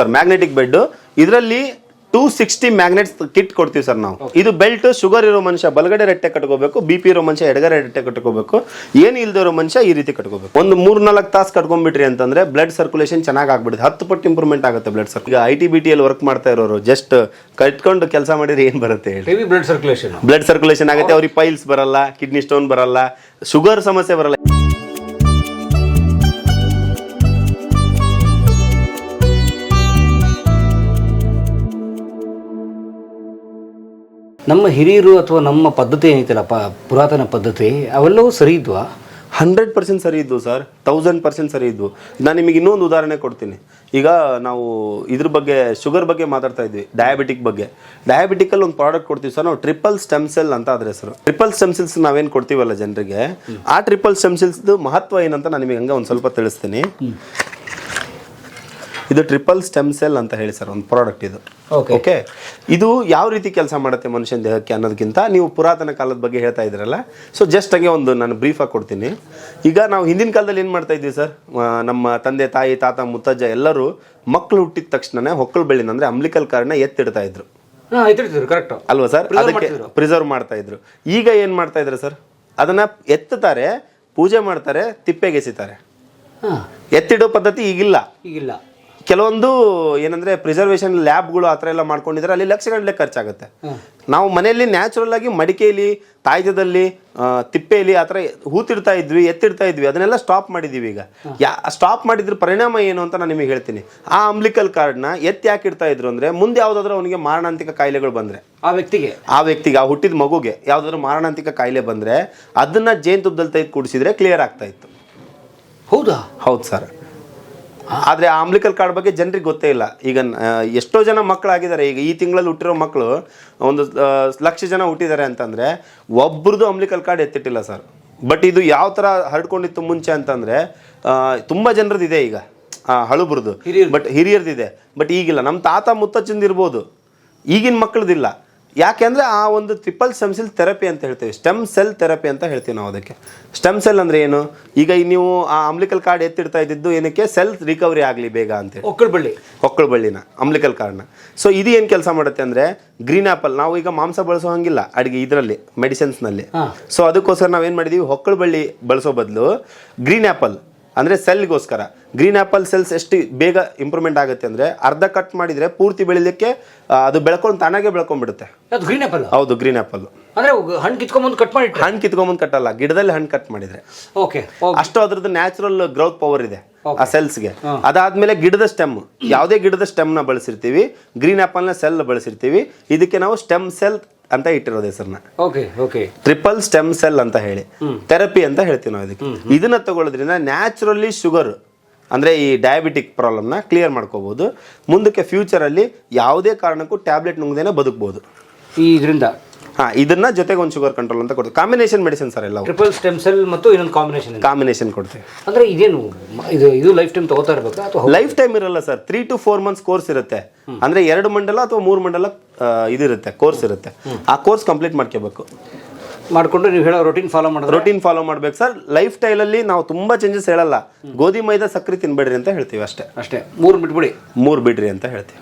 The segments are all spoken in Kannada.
ಸರ್ ಮ್ಯಾಗ್ನೆಟಿಕ್ ಬೆಡ್ ಇದರಲ್ಲಿ ಟೂ ಸಿಕ್ಸ್ಟಿ ಮ್ಯಾಗ್ನೆಟ್ಸ್ ಕಿಟ್ ಕೊಡ್ತೀವಿ ಸರ್ ನಾವು. ಇದು ಬೆಲ್ಟ್ ಶುಗರ್ ಇರೋ ಮನುಷ್ಯ ಬಲಗಡೆ ರೆಟ್ಟೆ ಕಟ್ಕೋಬೇಕು ಬಿ ಪಿ ಇರೋ ಮನುಷ್ಯ ಎಡಗಡೆ ರೆಟ್ಟೆ ಕಟ್ಕೋಬೇಕು ಏನು ಇಲ್ದೇ ಇರೋ ಮನುಷ್ಯ ಈ ರೀತಿ ಕಟ್ಕೋಬೇಕು. ಒಂದು ಮೂರ್ ನಾಲ್ಕು ತಾಸು ಕಟ್ಕೊಂಡ್ಬಿಟ್ರಿ ಅಂತಂದ್ರೆ ಬ್ಲಡ್ ಸರ್ಕ್ಯುಲೇಷನ್ ಚೆನ್ನಾಗಿ ಆಗ್ಬಿಡುತ್ತೆ. ಹತ್ತು ಪಟ್ಟು ಇಂಪ್ರೂವ್ಮೆಂಟ್ ಆಗುತ್ತೆ ಬ್ಲಡ್ ಸರ್ಕ್ ಈಗ ಐ ಟಿ ಬಿ ಟಿ ಅಲ್ಲಿ ವರ್ಕ್ ಮಾಡ್ತಾ ಇರೋರು ಜಸ್ಟ್ ಕಟ್ಕೊಂಡು ಕೆಲಸ ಮಾಡಿದ್ರೆ ಏನು ಬರುತ್ತೆ ಹೇಳಿ. ಬ್ಲಡ್ ಸರ್ಕ್ಯುಲೇಷನ್ ಬ್ಲಡ್ ಸರ್ಕ್ಯುಲೇಷನ್ ಆಗುತ್ತೆ ಅವ್ರಿಗೆ ಪೈಲ್ಸ್ ಬರಲ್ಲ ಕಿಡ್ನಿ ಸ್ಟೋನ್ ಬರಲ್ಲ ಶುಗರ್ ಸಮಸ್ಯೆ ಬರಲ್ಲ. ನಮ್ಮ ಹಿರಿಯರು ಅಥವಾ ನಮ್ಮ ಪದ್ಧತಿ ಏನೈತಲ್ಲ ಪ, ಪುರಾತನ ಪದ್ಧತಿ, ಅವೆಲ್ಲವೂ ಸರಿ ಇದ್ವಾ? ಹಂಡ್ರೆಡ್ ಪರ್ಸೆಂಟ್ ಸರಿ ಇದ್ವು ಸರ್. ತೌಸಂಡ್ ಪರ್ಸೆಂಟ್ ಸರಿ ಇದ್ವು. ನಾನು ನಿಮಗೆ ಇನ್ನೊಂದು ಉದಾಹರಣೆ ಕೊಡ್ತೀನಿ. ಈಗ ನಾವು ಇದ್ರ ಬಗ್ಗೆ ಶುಗರ್ ಬಗ್ಗೆ ಮಾತಾಡ್ತಾ ಇದ್ವಿ ಡಯಾಬಿಟಿಕ್ ಬಗ್ಗೆ. ಡಯಾಬಿಟಿಕಲ್ಲಿ ಒಂದು ಪ್ರಾಡಕ್ಟ್ ಕೊಡ್ತೀವಿ ಸರ್, ನಾವು ಟ್ರಿಪಲ್ ಸ್ಟೆಮ್ ಸೆಲ್ ಅಂತ ಅದ್ರ ಹೆಸರು ಟ್ರಿಪಲ್ ಸ್ಟೆಮ್ ಸೆಲ್ಸ್ ನಾವೇನು ಕೊಡ್ತೀವಲ್ಲ ಜನರಿಗೆ? ಆ ಟ್ರಿಪಲ್ ಸ್ಟೆಮ್ ಸೆಲ್ಸ್ದು ಮಹತ್ವ ಏನಂತ ನಾನು ನಿಮಗೆ ಹಂಗೆ ಒಂದು ಸ್ವಲ್ಪ ತಿಳಿಸ್ತೀನಿ. ಇದು ಟ್ರಿಪಲ್ ಸ್ಟೆಮ್ ಸೆಲ್ ಅಂತ ಹೇಳಿ ಸರ್ ಒಂದು ಪ್ರಾಡಕ್ಟ್ ಇದು. ಓಕೆ ಇದು ಯಾವ ರೀತಿ ಕೆಲಸ ಮಾಡುತ್ತೆ ಮನುಷ್ಯನ ದೇಹಕ್ಕೆ ಅನ್ನೋದಕ್ಕಿಂತ ನೀವು ಪುರಾತನ ಕಾಲದ ಬಗ್ಗೆ ಹೇಳ್ತಾ ಇದ್ರಲ್ಲ ಸೊ ಜಸ್ಟ್ ಹಂಗೆ ಒಂದು ನಾನು ಆಗಿ ಕೊಡ್ತೀನಿ. ಈಗ ನಾವು ಹಿಂದಿನ ಕಾಲದಲ್ಲಿ ಏನು ಮಾಡ್ತಾ ಇದ್ವಿ ಸರ್? ನಮ್ಮ ತಂದೆ ತಾಯಿ ತಾತ ಮುತ್ತಜ್ಜ ಎಲ್ಲರೂ ಮಕ್ಕಳು ಹುಟ್ಟಿದ ತಕ್ಷಣನೇ ಹೊಕ್ಕಳು ಬೆಳ್ಳಿನ ಅಂದರೆ ಅಂಬ್ಲಿಕಲ್ ಕಾರಣ ಎತ್ತಿಡ್ತಾ ಇದ್ರು. ಕರೆಕ್ಟ್ ಅಲ್ವಾ ಸರ್? ಅದಕ್ಕೆ ಪ್ರಿಸರ್ವ್ ಮಾಡ್ತಾ ಇದ್ರು. ಈಗ ಏನು ಮಾಡ್ತಾ ಇದ್ರು ಸರ್? ಅದನ್ನ ಎತ್ತುತ್ತಾರೆ ಪೂಜೆ ಮಾಡ್ತಾರೆ ತಿಪ್ಪೆಗೆಸಿತಾರೆ. ಹಾಂ. ಎತ್ತಿಡೋ ಪದ್ಧತಿ ಈಗಿಲ್ಲ. ಈಗಿಲ್ಲ. ಕೆಲವೊಂದು ಏನಂದ್ರೆ ಪ್ರಿಸರ್ವೇಷನ್ ಲ್ಯಾಬ್ಗಳು ಆ ಥರ ಎಲ್ಲ ಮಾಡ್ಕೊಂಡಿದ್ರೆ ಅಲ್ಲಿ ಲಕ್ಷಗಟ್ಟಲೆ ಖರ್ಚಾಗುತ್ತೆ. ನಾವು ಮನೆಯಲ್ಲಿ ನ್ಯಾಚುರಲ್ ಆಗಿ ಮಡಿಕೆಯಲ್ಲಿ ತಾಯ್ದದಲ್ಲಿ ತಿಪ್ಪೆಯಲ್ಲಿ ಆ ಥರ ಹೂತಿಡ್ತಾ ಇದ್ವಿ ಎತ್ತಿಡ್ತಾ ಇದ್ವಿ ಅದನ್ನೆಲ್ಲ ಸ್ಟಾಪ್ ಮಾಡಿದೀವಿ ಈಗ. ಯಾ ಸ್ಟಾಪ್ ಮಾಡಿದ್ರ ಪರಿಣಾಮ ಏನು ಅಂತ ನಾನು ನಿಮಗೆ ಹೇಳ್ತೀನಿ. ಆ ಅಂಬ್ಲಿಕಲ್ ಕಾರ್ಡ್ನ ಎತ್ತಿ ಯಾಕೆ ಇಡ್ತಾ ಇದ್ರು ಅಂದ್ರೆ ಮುಂದೆ ಯಾವುದಾದ್ರೂ ಅವನಿಗೆ ಮಾರಣಾಂತಿಕ ಕಾಯಿಲೆಗಳು ಬಂದ್ರೆ. ಆ ವ್ಯಕ್ತಿಗೆ? ಆ ವ್ಯಕ್ತಿಗೆ ಆ ಹುಟ್ಟಿದ ಮಗುಗೆ ಯಾವುದಾದ್ರೂ ಮಾರಣಾಂತಿಕ ಕಾಯಿಲೆ ಬಂದ್ರೆ ಅದನ್ನ ಜೇನುತುಪ್ಪದಲ್ಲಿ ತೆಗೆದು ಕುಡಿಸಿದ್ರೆ ಕ್ಲಿಯರ್ ಆಗ್ತಾ ಇತ್ತು. ಹೌದಾ? ಹೌದು ಸರ್ ಆದರೆ ಆ ಅಂಬ್ಲಿಕಲ್ ಕಾರ್ಡ್ ಬಗ್ಗೆ ಜನರಿಗೆ ಗೊತ್ತೇ ಇಲ್ಲ. ಈಗ ಎಷ್ಟೋ ಜನ ಮಕ್ಕಳಾಗಿದ್ದಾರೆ. ಈಗ ಈ ತಿಂಗಳಲ್ಲಿ ಹುಟ್ಟಿರೋ ಮಕ್ಕಳು ಒಂದು ಲಕ್ಷ ಜನ ಹುಟ್ಟಿದ್ದಾರೆ ಅಂತಂದರೆ ಒಬ್ರದ್ದು ಅಂಬ್ಲಿಕಲ್ ಕಾರ್ಡ್ ಎತ್ತಿಟ್ಟಿಲ್ಲ ಸರ್. ಬಟ್ ಇದು ಯಾವ ಥರ ಹರಡ್ಕೊಂಡಿತ್ತು ಮುಂಚೆ ಅಂತಂದರೆ ತುಂಬ ಜನರದ್ದು ಇದೆ ಈಗ ಹಳುಬ್ರದ್ದು ಬಟ್ ಹಿರಿಯರ್ದಿದೆ. ಬಟ್ ಈಗಿಲ್ಲ. ನಮ್ಮ ತಾತ ಮುತ್ತಚ್ಚಿಂದಿರ್ಬೋದು ಇರ್ಬೋದು. ಈಗಿನ ಮಕ್ಕಳದಿಲ್ಲ ಯಾಕೆಂದ್ರೆ ಆ ಒಂದು ಟ್ರಿಪಲ್ ಸ್ಟೆಮ್ ಸೆಲ್ ಥೆರಪಿ ಅಂತ ಹೇಳ್ತೀವಿ. ಸ್ಟೆಮ್ ಸೆಲ್ ಥೆರಪಿ ಅಂತ ಹೇಳ್ತೀವಿ ನಾವು ಅದಕ್ಕೆ. ಸ್ಟೆಮ್ ಸೆಲ್ ಅಂದ್ರೆ ಏನು? ಈಗ ನೀವು ಆ ಅಂಬ್ಲಿಕಲ್ ಕಾರ್ಡ್ ಎತ್ತಿಡ್ತಾ ಇದ್ದಿದ್ದು ಏನಕ್ಕೆ? ಸೆಲ್ ರಿಕವರಿ ಆಗಲಿ ಬೇಗ ಅಂತೇಳಿ ಒಕ್ಕಳು ಬಳ್ಳಿ ಒಕ್ಕಳು ಬಳ್ಳಿನ ಅಂಬ್ಲಿಕಲ್ ಕಾರ್ಡ್ನ ಸೊ ಇದು ಏನು ಕೆಲಸ ಮಾಡುತ್ತೆ ಅಂದರೆ ಗ್ರೀನ್ ಆ್ಯಪಲ್ ನಾವು ಈಗ ಮಾಂಸ ಬಳಸೋ ಹಂಗಿಲ್ಲ ಅಡುಗೆ ಇದರಲ್ಲಿ ಮೆಡಿಸಿನ್ಸ್ನಲ್ಲಿ ಸೊ ಅದಕ್ಕೋಸ್ಕರ ನಾವೇನು ಮಾಡಿದ್ದೀವಿ ಹೊಕ್ಕಳು ಬಳ್ಳಿ ಬಳಸೋ ಬದಲು ಗ್ರೀನ್ ಆ್ಯಪಲ್ ಅಂದರೆ ಸೆಲ್ಗೋಸ್ಕರ. ಗ್ರೀನ್ ಆ್ಯಪಲ್ ಸೆಲ್ಸ್ ಎಷ್ಟು ಬೇಗ ಇಂಪ್ರೂವ್ಮೆಂಟ್ ಆಗುತ್ತೆ ಅಂದರೆ ಅರ್ಧ ಕಟ್ ಮಾಡಿದರೆ ಪೂರ್ತಿ ಬೆಳಿಲಿಕ್ಕೆ ಅದು ಬೆಳ್ಕೊಂಡು ತಾನಾಗೆ ಬೆಳ್ಕೊಂಡ್ಬಿಡುತ್ತೆ. ಅದು ಗ್ರೀನ್ ಆಪಲ್? ಹೌದು ಗ್ರೀನ್ ಆ್ಯಪಲ್ ಅಂದರೆ ಹಣ್ಣು ಕಿತ್ಕೊಂಬಂದು ಕಟ್ ಮಾಡಿ ಹಣ್ಣು ಕಿತ್ಕೊಂಬಂದು ಕಟ್ಟಲ್ಲ ಗಿಡದಲ್ಲಿ ಹಣ್ಣು ಕಟ್ ಮಾಡಿದ್ರೆ. ಓಕೆ ಅಷ್ಟು ಅದ್ರದ್ದು ನ್ಯಾಚುರಲ್ ಗ್ರೌತ್ ಪವರ್ ಇದೆ ಆ ಸೆಲ್ಸ್ಗೆ. ಅದಾದ್ಮೇಲೆ ಗಿಡದ ಸ್ಟೆಮ್ ಯಾವುದೇ ಗಿಡದ ಸ್ಟೆಮ್ನ ಬಳಸಿರ್ತೀವಿ. Green ಆ್ಯಪಲ್ನ cell ಬಳಸಿರ್ತೀವಿ. ಇದಕ್ಕೆ ನಾವು ಸ್ಟೆಮ್ ಸೆಲ್ ಅಂತ ಇಟ್ಟಿರೋದು ಹೆಸರನ್ನ okay okay triple stem cell ಅಂತ ಹೇಳಿ. ಥೆರಪಿ ಅಂತ ಹೇಳ್ತೀವಿ ನಾವು ಇದಕ್ಕೆ. ಇದನ್ನ ತಗೊಳ್ಳೋದ್ರಿಂದ ನ್ಯಾಚುರಲಿ ಶುಗರ್ ಅಂದ್ರೆ ಈ ಡಯಾಬಿಟಿಕ್ ಪ್ರಾಬ್ಲಮ್ನ ಕ್ಲಿಯರ್ ಮಾಡ್ಕೋಬಹುದು ಮುಂದಕ್ಕೆ ಫ್ಯೂಚರ್ ಅಲ್ಲಿ ಯಾವುದೇ ಕಾರಣಕ್ಕೂ ಟ್ಯಾಬ್ಲೆಟ್ ನುಂಗ್ದೇನೆ ಬದುಕಬಹುದು ಈ ಇದರಿಂದ? ಹಾ ಇದನ್ನ ಜೊತೆಗೆ ಒಂದು ಶುಗರ್ ಕಂಟ್ರೋಲ್ ಅಂತ ಕೊಡ್ತೀವಿ. ಕಾಂಬಿನೇಷನ್ ಮೆಡಿಸಿನ್ ಸರ್ ಎಲ್ಲ ಟ್ರಿಪಲ್ ಸ್ಟೆಮ್ ಸೆಲ್ ಮತ್ತು ಇನ್ನೊಂದು ಕಾಂಬಿನೇಷನ್ ಕಾಂಬಿನೇಷನ್ ಕೊಡ್ತೀವಿ. ಅಂದ್ರೆ ಇದೇನು ಇದು ಇದು ಲೈಫ್ ಟೈಮ್ ತಗೋತಾ ಇರಬೇಕು ಅಥವಾ ಲೈಫ್ ಟೈಮ್ ಇರಲ್ಲ sir. Three to four months course ಇರುತ್ತೆ. ಅಂದ್ರೆ ಎರಡು ಮಂಡಲ ಅಥವಾ ಮೂರು ಮಂಡಲ ಇದಿರುತ್ತೆ ಕೋರ್ಸ್ ಇರುತ್ತೆ. ಆ ಕೋರ್ಸ್ ಕಂಪ್ಲೀಟ್ ಮಾಡ್ಕೋಬೇಕು. ಮಾಡಿಕೊಂಡು ನೀವು ಹೇಳೋ ರೊಟೀನ್ ಫಾಲೋ ಮಾಡೋದು? ರೊಟೀನ್ ಫಾಲೋ ಮಾಡ್ಬೇಕು. ಸರ್ ಲೈಫ್ ಸ್ಟೈಲಲ್ಲಿ ನಾವು ತುಂಬಾ ಚೇಂಜಸ್ ಹೇಳಲ್ಲ. ಗೋಧಿ ಮೈದಾ ಸಕ್ಕರೆ ತಿನ್ಬೇಡ್ರಿ ಅಂತ ಹೇಳ್ತೀವಿ ಅಷ್ಟೇ. ಅಷ್ಟೇ. ಮೂರು ಬಿಟ್ಬಿಡಿ. ಮೂರು ಬಿಡ್ರಿ ಅಂತ ಹೇಳ್ತೀವಿ.